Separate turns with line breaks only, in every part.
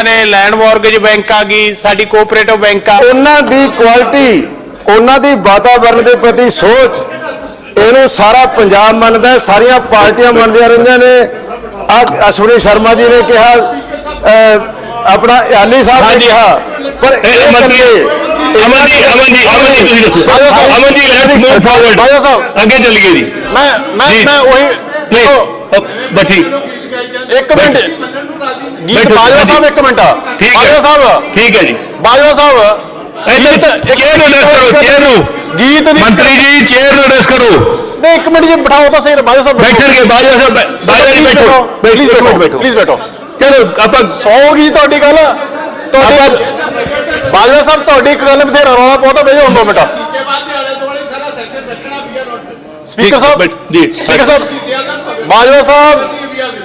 ਨੇ land mortgage bank ਆ ਗਈ ਸਾਡੀ ਕੋਆਪਰੇਟਿਵ ਬੈਂਕ ਆ
ਉਹਨਾਂ ਦੀ ਕੁਆਲਿਟੀ ਉਹਨਾਂ ਦੀ ਵਾਤਾਵਰਣ ਦੇ ਪ੍ਰਤੀ ਸੋਚ ਇਹਨੂੰ ਸਾਰਾ ਪੰਜਾਬ ਮੰਨਦਾ ਹੈ ਸਾਰੀਆਂ ਪਾਰਟੀਆਂ ਮੰਨਦੀਆਂ ਰਹੀਆਂ ਨੇ ਆ ਅਸ਼ਵਨੀ ਸ਼ਰਮਾ ਜੀ ਨੇ ਕਿਹਾ ਅਹ, ਆਪਣਾ ਯਾਲੀ ਸਾਹਿਬ ਨੇ
ਹਾਂਜੀ।
ਕਿਹਾ ਪਰ
ਇਹ
ਬੰਦੇ-
ਅਮਨ ਜੀ ਅਮਨ ਜੀ ਅਮਨ ਜੀ ਤੁਸੀਂ ਦੱਸੋ
ਸਾਹਿਬ।
Aman ji let's move forward
Bajwa Sahib.
ਅੱਗੇ ਚੱਲੀਏ ਜੀ
ਮੈਂ ਮੈਂ
ਜੀ।
ਮੈਂ ਉਹੀ
ਬੈਠੀ
ਇੱਕ ਮਿੰਟ ਗੀਤ
ਬੈਠੋ,
ਬਾਜਵਾ
ਹਾਂਜੀ।
ਸਾਹਿਬ ਇੱਕ ਮਿੰਟ
ਠੀਕ
ਬਾਜਵਾ
ਹੈ
ਸਾਹਿਬ
ਠੀਕ ਹੈ ਜੀ
ਬਾਜਵਾ ਸਾਹਿਬ
ਇੱਧਰ ਚੇਅਰ ਨੂੰ ਡਿਸ ਕਰੋ ਚੇਅਰ ਨੂੰ
ਗੀਤ ਦੀ
ਮੰਤਰੀ ਜੀ ਚੇਅਰ ਨੂੰ ਡਿਸ ਕਰੋ
ਨਹੀਂ ਇੱਕ ਮਿੰਟ ਜੀ ਬਿਠਾਓ ਤਾਂ ਸਹੀ ਬਾਜਵਾ ਸਾਹਿਬ
ਬੈਠਣਗੇ ਬਾਜਵਾ ਸਾਹਿਬ ਬਾਜਵਾ ਜੀ ਬੈਠੋ
ਪਲੀਜ਼
ਇੱਕ ਮਿੰਟ
ਬੈਠੋ ਪਲੀਜ਼ ਬੈਠੋ
ਚਲੋ ਆਪਾਂ
ਸੌ ਗਈ ਤੁਹਾਡੀ ਗੱਲ ਤੁਹਾਡੀ ਬਾਜਵਾ ਸਾਹਿਬ ਤੁਹਾਡੀ ਇੱਕ ਗੱਲ ਬਥੇਰਾ ਰੌਲਾ ਬਹੁਤਾ ਬਈ ਹੁਣ ਦੋ ਮਿੰਟ ਸਪੀਕਰ ਸਾਹਿਬ
ਜੀ
speaker Sahib Bajwa Sahib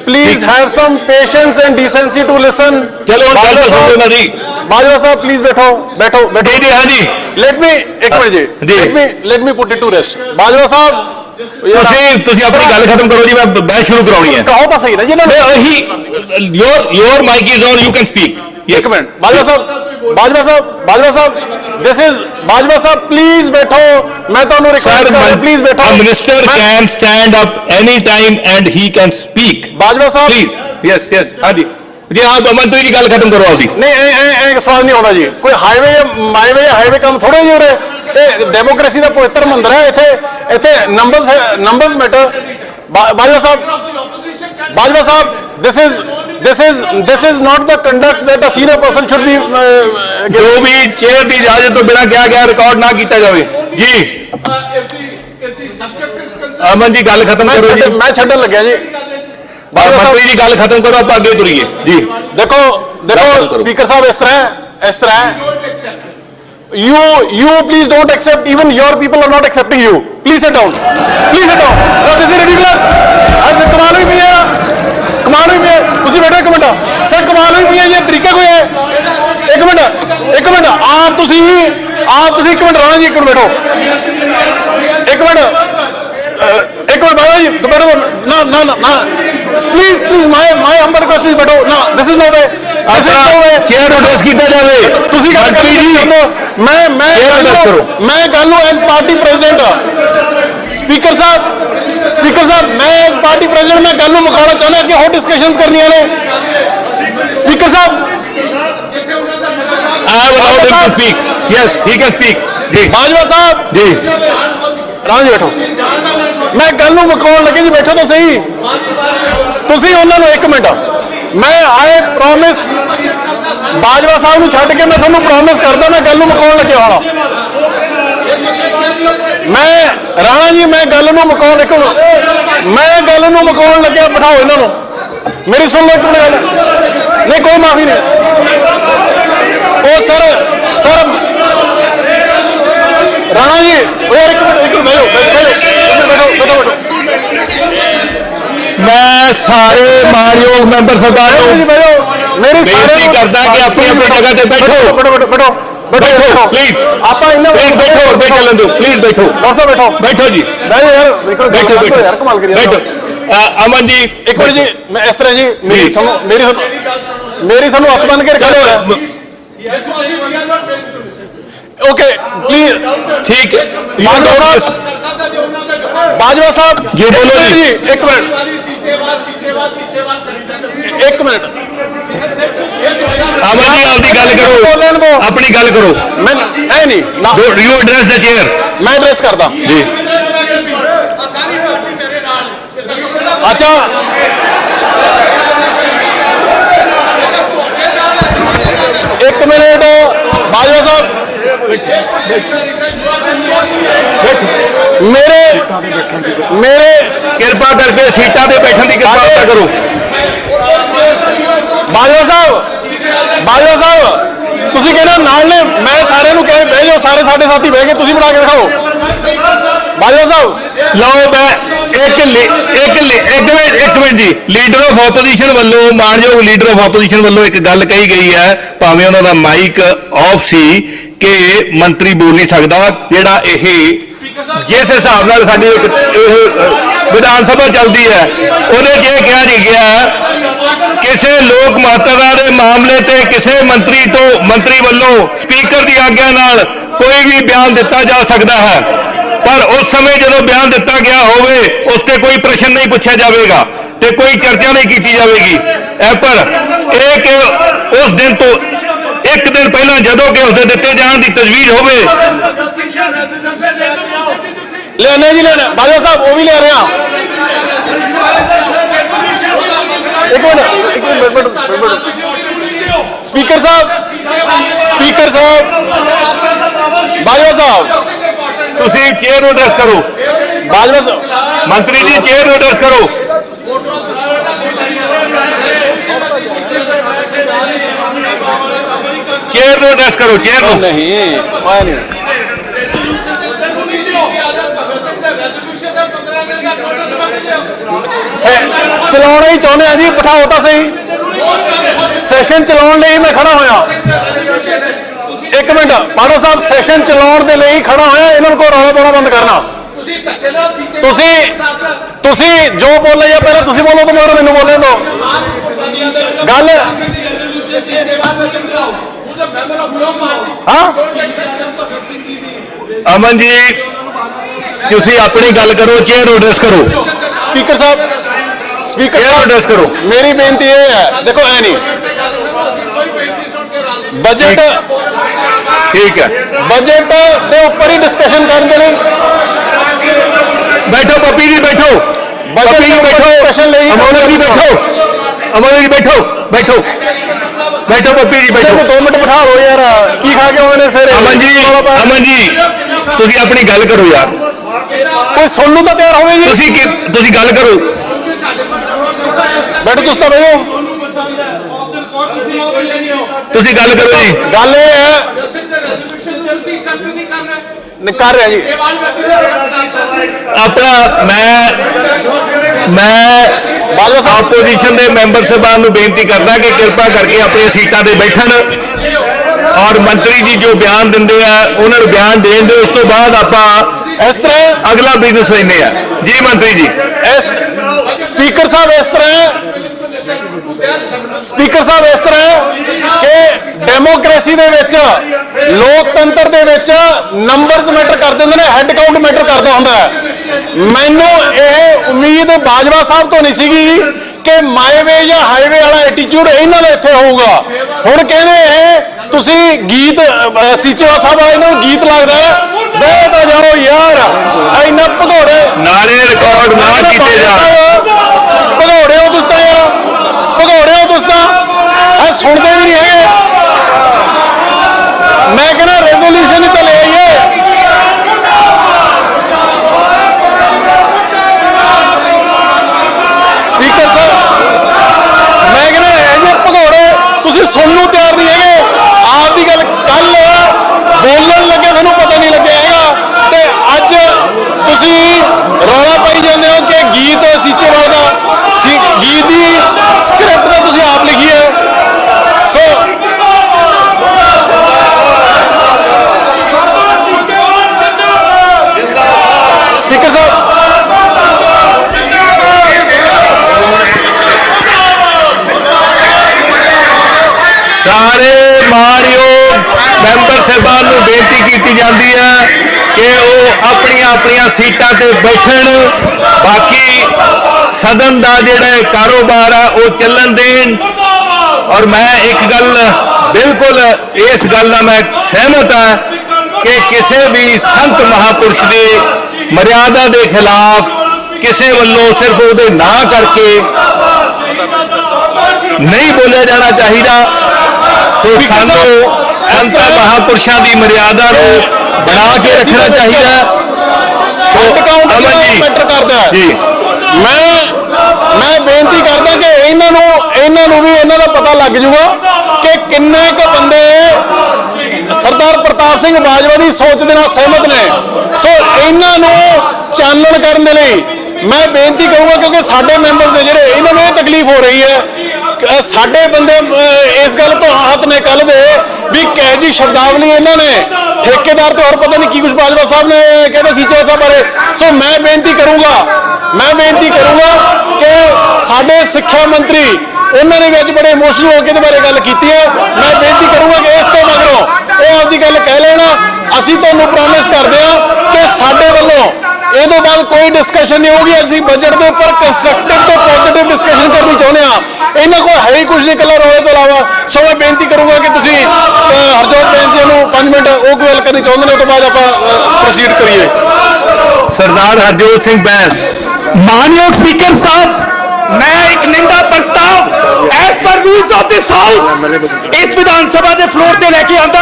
please have some patience and decency to listen
ਚਲੋ ਹੁਣ ਗੱਲ ਤਾਂ ਸੁਣੋ ਨਾ ਜੀ
ਬਾਜਵਾ ਸਾਹਿਬ ਪਲੀਜ਼ ਬੈਠੋ ਬੈਠੋ ਬੈਠੋ
ਜੀ ਜੀ ਹਾਂਜੀ
ਲੈਟ ਮੀ ਇੱਕ ਮਿੰਟ ਜੀ
ਜੀ।
Let me let me put it to rest Bajwa Sahib ਯਾਰ,
ਤੁਸੀਂ ਤੁਸੀਂ ਆਪਣੀ ਗੱਲ ਖਤਮ ਕਰੋ ਜੀ ਮੈਂ ਬਹਿਸ ਸ਼ੁਰੂ ਕਰਾਉਣੀ ਹੈ
ਕਹੋ ਤਾਂ ਸਹੀ ਨਾ ਜੀ ਇਹਨਾਂ ਨੂੰ
ਮੈਂ ਉਹੀ your your mic is on you can speak
ਇੱਕ minute Bajwa Sahib Bajwa Sahib Bajwa Sahib this is Bajwa Sahib please ਬੈਠੋ ਮੈਂ ਤੁਹਾਨੂੰ ਰਿਕਵੈਸਟ ਕਰਦਾ ਪਲੀਜ਼ ਬੈਠੋ
a minister
ਮੈਂ-
can stand up any time and he can speak.
Bajwa Sahib
Please. Yes, yes. ਹਾਂਜੀ ਜੀ ਹਾਂ ਮੰਤਰੀ ਜੀ ਗੱਲ ਖਤਮ ਕਰੋ ਆਪਦੀ
ਨਹੀਂ ਇਹ ਇਹ ਸਵਾਲ ਨਹੀਂ ਆਉਂਦਾ ਜੀ ਕੋਈ ਹਾਈਵੇ ਮਾਈਵੇ ਹਾਈਵੇ ਕੰਮ ਥੋੜੇ ਜਿਹੇ ਉਰੇ ਇਹ ਡੈਮੋਕ੍ਰੇਸੀ ਦਾ ਪਵਿੱਤਰ ਮੰਦਰ ਹੈ ਇੱਥੇ ਇੱਥੇ numbers numbers matter Bajwa Sahib Bajwa Sahib this is this is this is not the conduct that a senior person should be uh,
ਜੋ ਵੀ ਚੇਅਰ ਦੀ ਇਜਾਜ਼ਤ ਤੋਂ ਬਿਨਾਂ ਕਿਹਾ ਗਿਆ ਰਿਕਾਰਡ ਨਾ ਕੀਤਾ ਜਾਵੇ ਜੀ ਅਮਨ ਜੀ ਗੱਲ ਖਤਮ
ਮੈਂ
ਕਰੋ ਜੀ
ਛੱਡ- ਮੈਂ ਛੱਡਣ ਲੱਗਿਆ ਜੀ ਬਾਜਵਾ ਸਾਹਿਬ
ਮੰਤਰੀ ਜੀ ਗੱਲ ਖਤਮ ਕਰੋ ਆਪਾਂ ਅੱਗੇ ਤੁਰੀਏ ਜੀ
ਦੇਖੋ
ਗੱਲ
ਦੇਖੋ
ਕਰੋ।
ਸਪੀਕਰ ਸਾਹਿਬ ਇਸ ਤਰ੍ਹਾਂ ਹੈ ਇਸ ਤਰ੍ਹਾਂ ਹੈ you you please don't accept even your people are not accepting you please sit down please sit down no, this is ridiculous ਅੱਜ ਕਮਾਲ ਹੋਈ ਪਈ ਹੈ ਕਮਾਲ ਹੋਈ ਪਈ ਹੈ ਤੁਸੀਂ ਬੈਠੋ ਇੱਕ ਮਿੰਟ ਸਰ ਕਮਾਲ ਹੋਈ ਪਈ ਹੈ ਇਹ ਤਰੀਕਾ ਕੋਈ ਹੈ ਇੱਕ ਮਿੰਟ ਇੱਕ ਮਿੰਟ ਆਪ ਤੁਸੀਂ ਆਪ ਤੁਸੀਂ ਇੱਕ ਮਿੰਟ ਰਹਿਣਾ ਜੀ ਇੱਕ ਮਿੰਟ ਬੈਠੋ ਇੱਕ ਮਿੰਟ ਅਹ, ਇੱਕ ਮਿੰਟ ਬਾਬਾ ਜੀ ਬੈਠੋ ਨਾ ਨਾ ਨਾ ਨਾ please please my my humble request is ਬੈਠੋ ਨਾ this is no way this is no way
chair ਨੂੰ ਡਿਸ ਕੀਤਾ ਜਾਵੇ।
ਤੁਸੀਂ ਗੱਲ
ਮੰਤਰੀ
ਕਰੀ
ਜੀ
ਮੈਂ ਮੈਂ
ਇਹ
ਗੱਲ
address
ਨੂੰ-
ਕਰੋ।
ਮੈਂ ਗੱਲ ਨੂੰ ਐਸ ਪਾਰਟੀ ਪ੍ਰੈਜ਼ੀਡੈਂਟ ਸਪੀਕਰ ਸਾਹਿਬ ਸਪੀਕਰ ਸਾਹਿਬ ਮੈਂ ਐਸ ਪਾਰਟੀ ਪ੍ਰੈਜ਼ੀਡੈਂਟ ਮੈਂ ਗੱਲ ਨੂੰ ਮੁਕਾਉਣਾ ਚਾਹੁੰਦਾ ਕਿ ਹੋਰ ਡਿਸਕਸ਼ਨਸ ਕਰਨੀਆਂ ਨੇ ਸਪੀਕਰ ਸਾਹਿਬ
I have allowed him to speak. Yes, he can speak. ਜੀ
ਬਾਜਵਾ ਸਾਹਿਬ
ਜੀ
ਰਾਜ ਬੈਠੋ ਮੈਂ ਗੱਲ ਨੂੰ ਮੁਕਾਉਣ ਲੱਗੇ ਜੀ ਬੈਠੋ ਤਾਂ ਸਹੀ ਤੁਸੀਂ ਉਹਨਾਂ ਨੂੰ ਇੱਕ ਮਿੰਟ ਮੈਂ ਆਏ ਪ੍ਰੋਮਿਸ ਬਾਜਵਾ ਸਾਹਿਬ ਨੂੰ ਛੱਡ ਕੇ ਮੈਂ ਤੁਹਾਨੂੰ ਪ੍ਰੋਮਿਸ ਕਰਦਾ ਮੈਂ ਗੱਲ ਨੂੰ ਮੁਕਾਉਣ ਲੱਗਿਆ ਹੋਣਾ ਮੈਂ ਰਾਣਾ ਜੀ ਮੈਂ ਗੱਲ ਨੂੰ ਮੁਕਾਉਣ ਇੱਕ ਮੈਂ ਗੱਲ ਨੂੰ ਮੁਕਾਉਣ ਲੱਗਿਆ ਬਿਠਾਓ ਇਹਨਾਂ ਨੂੰ। ਮੇਰੀ ਸੁਣ ਲਓ ਮਿੰਟ ਗੱਲ। ਨਹੀਂ ਕੋਈ ਮਾਫੀ ਨਹੀਂ। ਉਹ ਸਰ ਸਰ। ਰਾਣਾ ਜੀ ਉਹ ਇੱਕ ਮਿੰਟ ਇੱਕ ਮਿੰਟ ਬੈਠੋ ਬੈਠੋ ਬੈਠੋ ਬੈਠੋ।
ਮੈਂ ਸਾਰੇ ਮਾਨਯੋਗ ਮੈਂਬਰ ਸਰਕਾਰ ਨੂੰ।
ਮੇਰੀ ਸਾਰੇ
ਕਰਦਾ ਕਿ ਆਪਣੀ ਆਪਣੀ ਜਗ੍ਹਾ ਤੇ ਬੈਠੋ।
ਬੈਠੋ ਬੈਠੋ। ਬੈਠੋ
ਬੈਠੋ ਪਲੀਜ਼
ਆਪਾਂ ਇਹਨਾਂ
ਪਲੀਜ਼ ਬੈਠੋ ਹੋਰ ਬੈਠ ਚੱਲਣ ਦਿਓ ਪਲੀਜ਼ ਬੈਠੋ
ਬੈਠੋ ਬੈਠੋ
ਬੈਠੋ ਜੀ
ਬੈਠੋ ਯਾਰ ਦੇਖੋ
ਬੈਠੋ ਬੈਠੋ
ਯਾਰ ਕਮਾਲ ਕਰੀ
ਬੈਠੋ ਅ, ਅਮਨ ਜੀ
ਇੱਕ ਮਿੰਟ ਜੀ ਮੈਂ ਇਸ ਤਰ੍ਹਾਂ ਜੀ ਮੇਰੀ
ਜੀ।
ਤੁਹਾਨੂੰ ਮੇਰੀ ਤੁਹਾਨੂੰ ਮੇਰੀ ਤੁਹਾਨੂੰ ਹੱਥ ਬੰਨ ਕੇ
ਚਲੋ
ਰੱਖਿਆ
ਮ-
ਓਕੇ ਪਲੀਜ਼
ਠੀਕ ਹੈ ਅਮਨ ਜੀ ਆਪਦੀ ਗੱਲ ਕਰੋ। ਆਪਣੀ ਗੱਲ ਕਰੋ।
ਮੈਂ ਐ ਨਹੀਂ ਨਾ।
ਯੂ ਐਡਰੈਸ ਦ ਚੇਅਰ
ਮੈਂ ਐਡਰੈਸ ਕਰਦਾ।
ਜੀ।
ਅੱਛਾ। ਇੱਕ ਮਿੰਟ ਬਾਜਵਾ ਸਾਹਿਬ। ਮੇਰੇ ਮੇਰੇ
ਕਿਰਪਾ ਕਰਕੇ ਸੀਟਾਂ ਤੇ ਬੈਠਣ ਦੀ ਕਿਰਪਾਲਤਾ ਕਰੋ।
ਬਾਜਵਾ ਸਾਹਿਬ ਬਾਜਵਾ ਸਾਹਿਬ, ਤੁਸੀਂ ਕਹਿੰਦੇ ਨਾਲ ਨੇ, ਮੈਂ ਸਾਰਿਆਂ ਨੂੰ ਕਹੇ, ਬਹਿ ਜਾਓ, ਸਾਰੇ ਸਾਡੇ ਸਾਥੀ ਬਹਿ ਕੇ ਤੁਸੀਂ ਬਣਾ ਕੇ ਦਿਖਾਓ। ਬਾਜਵਾ ਸਾਹਿਬ,
ਲਓ ਮੈਂ ਇੱਕ ਇੱਕ ਇੱਕ ਮਿੰਟ ਇੱਕ ਮਿੰਟ ਜੀ। ਲੀਡਰ ਆਫ ਆਪੋਜੀਸ਼ਨ ਵੱਲੋਂ, ਮਾਨਯੋਗ ਲੀਡਰ ਆਫ ਆਪੋਜੀਸ਼ਨ ਵੱਲੋਂ ਇੱਕ ਗੱਲ ਕਹੀ ਗਈ ਹੈ, ਭਾਵੇਂ ਉਹਨਾਂ ਦਾ ਮਾਈਕ ਆਫ ਸੀ ਕਿ ਮੰਤਰੀ ਬੋਲ ਨਹੀਂ ਸਕਦਾ, ਜਿਹੜਾ ਇਹ ਜਿਸ ਹਿਸਾਬ ਨਾਲ ਸਾਡੀ ਇੱਕ, ਇਹ ਵਿਧਾਨ ਸਭਾ ਚੱਲਦੀ ਹੈ ਉਹਦੇ 'ਚ ਇਹ ਕਿਹਾ ਨਹੀਂ ਗਿਆ ਕਿਸੇ ਲੋਕ ਮਹੱਤਤਾ ਦੇ ਮਾਮਲੇ ਤੇ ਕਿਸੇ ਮੰਤਰੀ ਤੋਂ, ਮੰਤਰੀ ਵੱਲੋਂ ਸਪੀਕਰ ਦੀ ਆਗਿਆ ਨਾਲ ਕੋਈ ਵੀ ਬਿਆਨ ਦਿੱਤਾ ਜਾ ਸਕਦਾ ਹੈ। ਪਰ ਉਸ ਸਮੇਂ ਜਦੋਂ ਬਿਆਨ ਦਿੱਤਾ ਗਿਆ ਹੋਵੇ, ਉਸ ਤੇ ਕੋਈ ਪ੍ਰਸ਼ਨ ਨਹੀਂ ਪੁੱਛਿਆ ਜਾਵੇਗਾ ਤੇ ਕੋਈ ਚਰਚਾ ਨਹੀਂ ਕੀਤੀ ਜਾਵੇਗੀ। ਇਹ ਪਰ ਇਹ ਕਿ ਉਸ ਦਿਨ ਤੋਂ, ਇੱਕ ਦਿਨ ਪਹਿਲਾਂ ਜਦੋਂ ਕਿ ਉਸ ਦੇ ਦਿੱਤੇ ਜਾਣ ਦੀ ਤਜਵੀਜ਼ ਹੋਵੇ
ਲੈਣੇ ਜੀ ਲੈਣਾ ਬਾਜਵਾ ਸਾਹਿਬ, ਉਹ ਵੀ ਲੈ ਰਿਹਾ ਆ ਇੱਕ ਮਿੰਟ ਇੱਕ ਮਿੰਟ ਇੱਕ ਮਿੰਟ, ਇੱਕ ਮਿੰਟ ਸਪੀਕਰ ਸਾਹਿਬ ਸਪੀਕਰ ਸਾਹਿਬ ਬਾਜਵਾ ਸਾਹਿਬ
ਤੁਸੀਂ ਚੇਅਰ ਨੂੰ ਐਡਰੈਸ ਕਰੋ
ਬਾਜਵਾ ਸਾਹਿਬ
ਮੰਤਰੀ ਜੀ ਚੇਅਰ ਨੂੰ ਐਡਰੈਸ ਕਰੋ ਚੇਅਰ ਨੂੰ ਐਡਰੈਸ ਕਰੋ ਚੇਅਰ ਨੂੰ
ਨਹੀਂ ਮੈਂ ਨਹੀਂ ਇਹ ਚਲਾਉਣਾ ਹੀ ਚਾਹੁੰਦੇ ਆ ਜੀ ਬਿਠਾਓ ਤਾਂ ਸਹੀ। ਸੈਸ਼ਨ ਚਲਾਉਣ ਲਈ ਮੈਂ ਖੜਾ ਹੋਇਆ। ਇੱਕ ਮਿੰਟ ਪਾੜਾ ਸਾਹਿਬ ਸੈਸ਼ਨ ਚਲਾਉਣ ਦੇ ਲਈ ਖੜਾ ਹੋਇਆ ਇਹਨਾਂ ਨੂੰ ਕੋ ਰੌਲਾ ਪਾਉਣਾ ਬੰਦ ਕਰਨਾ।
ਤੁਸੀਂ ਧੱਕੇ ਨਾਲ ਸੀਟੇ
ਤੁਸੀਂ ਤੁਸੀਂ ਜੋ ਬੋਲੇ ਜਾਂ ਪਹਿਲਾਂ ਤੁਸੀਂ ਬੋਲੋ ਤੇ ਮਗਰ ਮੈਨੂੰ ਬੋਲੇ ਦੋ ਗੱਲ ਹਾਂ?
ਅਮਨ ਜੀ ਤੁਸੀਂ ਆਪਣੀ ਗੱਲ ਕਰੋ ਚੇਅਰ ਨੂੰ ਐਡਰੈਸ ਕਰੋ।
ਸਪੀਕਰ ਸਾਹਿਬ ਸਪੀਕਰ ਸਾਹਿਬ
ਐਡਰੈਸ ਕਰੋ।
ਮੇਰੀ ਬੇਨਤੀ ਇਹ ਹੈ ਦੇਖੋ ਐ ਨਹੀਂ। ਬਜਟ
ਠੀਕ। ਹੈ।
ਬਜਟ ਦੇ ਉੱਪਰ ਹੀ ਡਿਸਕਸ਼ਨ ਕਰਨ ਦੇ ਲਈ
ਬੈਠੋ ਪੱਪੀ ਜੀ ਬੈਠੋ। ਪੱਪੀ ਜੀ ਬੈਠੋ। ਅਮੋਲਕ ਜੀ ਬੈਠੋ। ਅਮੋਲਕ ਜੀ ਬੈਠੋ। ਬੈਠੋ। ਬੈਠੋ ਪੱਪੀ ਜੀ ਬੈਠੋ।
2 ਮਿੰਟ ਬਿਠਾ ਲਓ ਯਾਰ। ਕੀ ਖਾ ਕੇ ਆਏ ਨੇ ਸਵੇਰੇ?
ਅਮਨ ਜੀ ਅਮਨ ਜੀ ਤੁਸੀਂ ਆਪਣੀ ਗੱਲ ਕਰੋ ਯਾਰ।
ਕੋਈ ਸੁਣ ਨੂੰ ਤਾਂ ਤਿਆਰ ਹੋਵੇ ਜੀ।
ਤੁਸੀਂ ਤੁਸੀਂ ਗੱਲ ਕਰੋ।
ਬੈਠੋ ਤੁਸੀਂ ਤਾਂ ਬੈਠੋ
ਤੁਸੀਂ ਗੱਲ ਕਰੋ ਜੀ।
ਗੱਲ ਇਹ ਹੈ।
ਨਹੀਂ
ਕਰ ਰਿਹਾ ਜੀ।
ਆਪਣਾ ਮੈਂ ਮੈਂ ਆਪੋਜੀਸ਼ਨ ਦੇ ਮੈਂਬਰ ਸਾਹਿਬਾਨ ਨੂੰ ਬੇਨਤੀ ਕਰਦਾ ਕਿ ਕਿਰਪਾ ਕਰਕੇ ਆਪਣੀਆਂ ਸੀਟਾਂ ਤੇ ਬੈਠਣ। ਔਰ ਮੰਤਰੀ ਜੀ ਜੋ ਬਿਆਨ ਦਿੰਦੇ ਆ ਉਹਨਾਂ ਨੂੰ ਬਿਆਨ ਦੇਣ ਦੇ ਉਸ ਤੋਂ ਬਾਅਦ ਆਪਾਂ
ਇਸ ਤਰ੍ਹਾਂ
ਅਗਲਾ ਬਿਜ਼ਨਸ ਲੈਂਦੇ ਆ। ਜੀ ਮੰਤਰੀ ਜੀ।
ਇਸ ਸਪੀਕਰ ਸਾਹਿਬ ਇਸ ਤਰ੍ਹਾਂ ਸਪੀਕਰ ਸਾਹਿਬ ਇਸ ਤਰ੍ਹਾਂ ਕਿ ਡੈਮੋਕ੍ਰੇਸੀ ਦੇ ਵਿੱਚ ਲੋਕਤੰਤਰ ਦੇ ਵਿੱਚ ਨੰਬਰਸ ਮੈਟਰ ਕਰਦੇ ਹੁੰਦੇ ਨੇ ਹੈੱਡ ਕਾਊਂਟ ਮੈਟਰ ਕਰਦਾ ਹੁੰਦਾ ਹੈ। ਮੈਨੂੰ ਇਹ ਉਮੀਦ ਬਾਜਵਾ ਸਾਹਿਬ ਤੋਂ ਨਹੀਂ ਸੀਗੀ ਕਿ ਮਾਈਵੇ ਜਾਂ ਹਾਈਵੇ ਵਾਲਾ ਐਟੀਟਿਊਡ ਇਹਨਾਂ ਦਾ ਇੱਥੇ ਹੋਊਗਾ। ਹੁਣ ਕਹਿੰਦੇ ਇਹ ਤੁਸੀਂ ਗੀਤ ਅਹ, ਸੀਚੇਵਾ ਸਾਹਿਬ ਵਾਲੇ ਨੂੰ ਗੀਤ ਲੱਗਦਾ ਹੈ। ਬਹਿ ਤਾਂ ਜਾਓ ਯਾਰ। ਇੰਨਾ ਭਗੌੜੇ
ਨਾਲੇ ਰਿਕਾਰਡ ਨਾ ਕੀਤੇ ਜਾਣ
ਭਗੌੜੇ ਹੋ ਤੁਸੀਂ ਯਾਰ। ਭਗੌੜੇ ਹੋ ਤੁਸੀਂ ਇਹ ਸੁਣਦੇ ਵੀ ਨਹੀਂ ਹੈਗੇ। ਮੈਂ ਕਹਿੰਦਾ ਰੈਜ਼ੋਲੂਸ਼ਨ ਹੀ ਤਾਂ ਲੈ ਆਈਏ ਸਪੀਕਰ ਸਾਹਿਬ ਮੈਂ ਕਹਿੰਦਾ ਇਹ ਜਿਹੇ ਭਗੌੜੇ ਤੁਸੀਂ ਸੁਣਨ ਨੂੰ ਤਿਆਰ ਨਹੀਂ ਹੈਗੇ ਆਪ ਦੀ ਗੱਲ ਕੱਲ ਬੋਲਣ ਲੱਗੇ ਤੁਹਾਨੂੰ ਪਤਾ ਨਹੀਂ ਲੱਗਿਆ ਹੈਗਾ ਤੇ ਅੱਜ ਤੁਸੀਂ ਰੌਲਾ ਪਾਈ ਜਾਂਦੇ ਹੋ ਕਿ ਗੀਤ ਸੀਚੇਵਾਲ ਦਾ ਸੀ- ਗੀਤ ਦੀ ਸਕ੍ਰਿਪਟ ਤਾਂ ਤੁਸੀਂ ਆਪ ਲਿਖੀ ਹੈ ਸੋ ਸਪੀਕਰ ਸਾਹਿਬ
ਸਾਰੇ ਮਾਣਯੋਗ ਮੈਂਬਰ ਸਾਹਿਬਾਨ ਨੂੰ ਬੇਨਤੀ ਕੀਤੀ ਜਾਂਦੀ ਹੈ ਕਿ ਉਹ ਆਪਣੀਆਂ ਆਪਣੀਆਂ ਸੀਟਾਂ ਤੇ ਬੈਠਣ। ਬਾਕੀ ਸਦਨ ਦਾ ਜਿਹੜਾ ਕਾਰੋਬਾਰ ਆ ਉਹ ਚੱਲਣ ਦੇਣ। ਔਰ ਮੈਂ ਇੱਕ ਗੱਲ ਬਿਲਕੁਲ ਇਸ ਗੱਲ ਨਾਲ ਮੈਂ ਸਹਿਮਤ ਹਾਂ ਕਿ ਕਿਸੇ ਵੀ ਸੰਤ ਮਹਾਪੁਰਸ਼ ਦੀ ਮਰਿਆਦਾ ਦੇ ਖਿਲਾਫ ਕਿਸੇ ਵੱਲੋਂ ਸਿਰਫ ਉਹਦੇ ਨਾਂ ਕਰਕੇ ਨਹੀਂ ਬੋਲਿਆ ਜਾਣਾ ਚਾਹੀਦਾ। ਸੋ ਸਾਨੂੰ ਸੰਤਾਂ ਮਹਾਪੁਰਸ਼ਾਂ ਦੀ ਮਰਿਆਦਾ ਨੂੰ ਬਣਾ ਕੇ ਰੱਖਣਾ ਚਾਹੀਦਾ।
Head count
Aman ji
matter ਕਰਦਾ ਹੈ।
ਜੀ।
ਮੈਂ ਮੈਂ ਬੇਨਤੀ ਕਰਦਾ ਕਿ ਇਹਨਾਂ ਨੂੰ ਇਹਨਾਂ ਨੂੰ ਵੀ ਇਹਨਾਂ ਦਾ ਪਤਾ ਲੱਗ ਜਾਊਗਾ ਕਿ ਕਿੰਨੇ ਕੁ ਬੰਦੇ ਸਰਦਾਰ ਪ੍ਰਤਾਪ ਸਿੰਘ ਬਾਜਵਾ ਦੀ ਸੋਚ ਦੇ ਨਾਲ ਸਹਿਮਤ ਨੇ। ਸੋ ਇਹਨਾਂ ਨੂੰ ਚਾਨਣ ਕਰਨ ਦੇ ਲਈ ਮੈਂ ਬੇਨਤੀ ਕਰੂੰਗਾ ਕਿਉਂਕਿ ਸਾਡੇ ਮੈਂਬਰਸ ਨੇ ਜਿਹੜੇ ਇਹਨਾਂ ਨੂੰ ਇਹ ਤਕਲੀਫ ਹੋ ਰਹੀ ਹੈ ਸਾਡੇ ਬੰਦੇ ਇਸ ਗੱਲ ਤੋਂ ਆਹਤ ਨੇ ਕੱਲ ਦੇ ਵੀ ਕਹਿ ਜੀ ਸ਼ਬਦਾਵਲੀ ਇਹਨਾਂ ਨੇ ਠੇਕੇਦਾਰ ਤੇ ਹੋਰ ਪਤਾ ਨਹੀਂ ਕੀ ਕੁਝ ਬਾਜਵਾ ਸਾਹਿਬ ਨੇ ਕਹਿੰਦੇ ਸੀਚੇਵਾ ਸਾਹਿਬ ਬਾਰੇ। ਸੋ ਮੈਂ ਬੇਨਤੀ ਕਰੂੰਗਾ, ਮੈਂ ਬੇਨਤੀ ਕਰੂੰਗਾ ਕਿ ਸਾਡੇ ਸਿੱਖਿਆ ਮੰਤਰੀ, ਉਹਨਾਂ ਨੇ ਵੀ ਅੱਜ ਬੜੇ ਇਮੋਸ਼ਨਲ ਹੋ ਕੇ ਇਹਦੇ ਬਾਰੇ ਗੱਲ ਕੀਤੀ ਹੈ। ਮੈਂ ਬੇਨਤੀ ਕਰੂੰਗਾ ਕਿ ਇਸ ਤੋਂ ਮਗਰੋਂ ਉਹ ਆਪਦੀ ਗੱਲ ਕਹਿ ਲੈਣਾ। ਅਸੀਂ ਤੁਹਾਨੂੰ ਪ੍ਰੋਮਿਸ ਕਰਦੇ ਹਾਂ ਕਿ ਸਾਡੇ ਵੱਲੋਂ ਇਹ ਤੋਂ ਬਾਅਦ ਕੋਈ ਡਿਸਕਸ਼ਨ ਨਹੀਂ ਹੋਊਗੀ। ਅਸੀਂ ਬਜਟ ਦੇ ਉੱਪਰ ਕੰਸਟਰਕਟਿਵ ਤੇ ਪੋਜ਼ਿਟਿਵ ਡਿਸਕਸ਼ਨ ਕਰਨੀ ਚਾਹੁੰਦੇ ਹਾਂ। ਇਹਨਾਂ ਕੋਲ ਹੈ ਹੀ ਕੁਝ ਨਹੀਂ ਇਕੱਲਾ ਰੋਲੇ ਤੋਂ ਇਲਾਵਾ। ਸੋ ਮੈਂ ਬੇਨਤੀ ਕਰੂੰਗਾ ਕਿ ਤੁਸੀਂ ਹਰਜੋਤ ਬੈਂਸ ਜੀ ਨੂੰ 5 ਮਿੰਟ ਉਹ ਗੱਲ ਕਰਨੀ ਚਾਹੁੰਦੇ ਨੇ ਉਹ ਤੋਂ ਬਾਅਦ ਆਪਾਂ ਪ੍ਰੋਸੀਡ ਕਰੀਏ।
ਸਰਦਾਰ ਹਰਜੋਤ ਸਿੰਘ ਬੈਂਸ।
ਮਾਨਯੋਗ ਸਪੀਕਰ ਸਾਹਿਬ ਮੈਂ ਇੱਕ ਨਿੰਦਾ ਪ੍ਰਸਤਾਵ as per rules of this house ਇਸ ਵਿਧਾਨ ਸਭਾ ਦੇ ਫਲੋਰ ਤੇ ਲੈ ਕੇ ਆਂਦਾ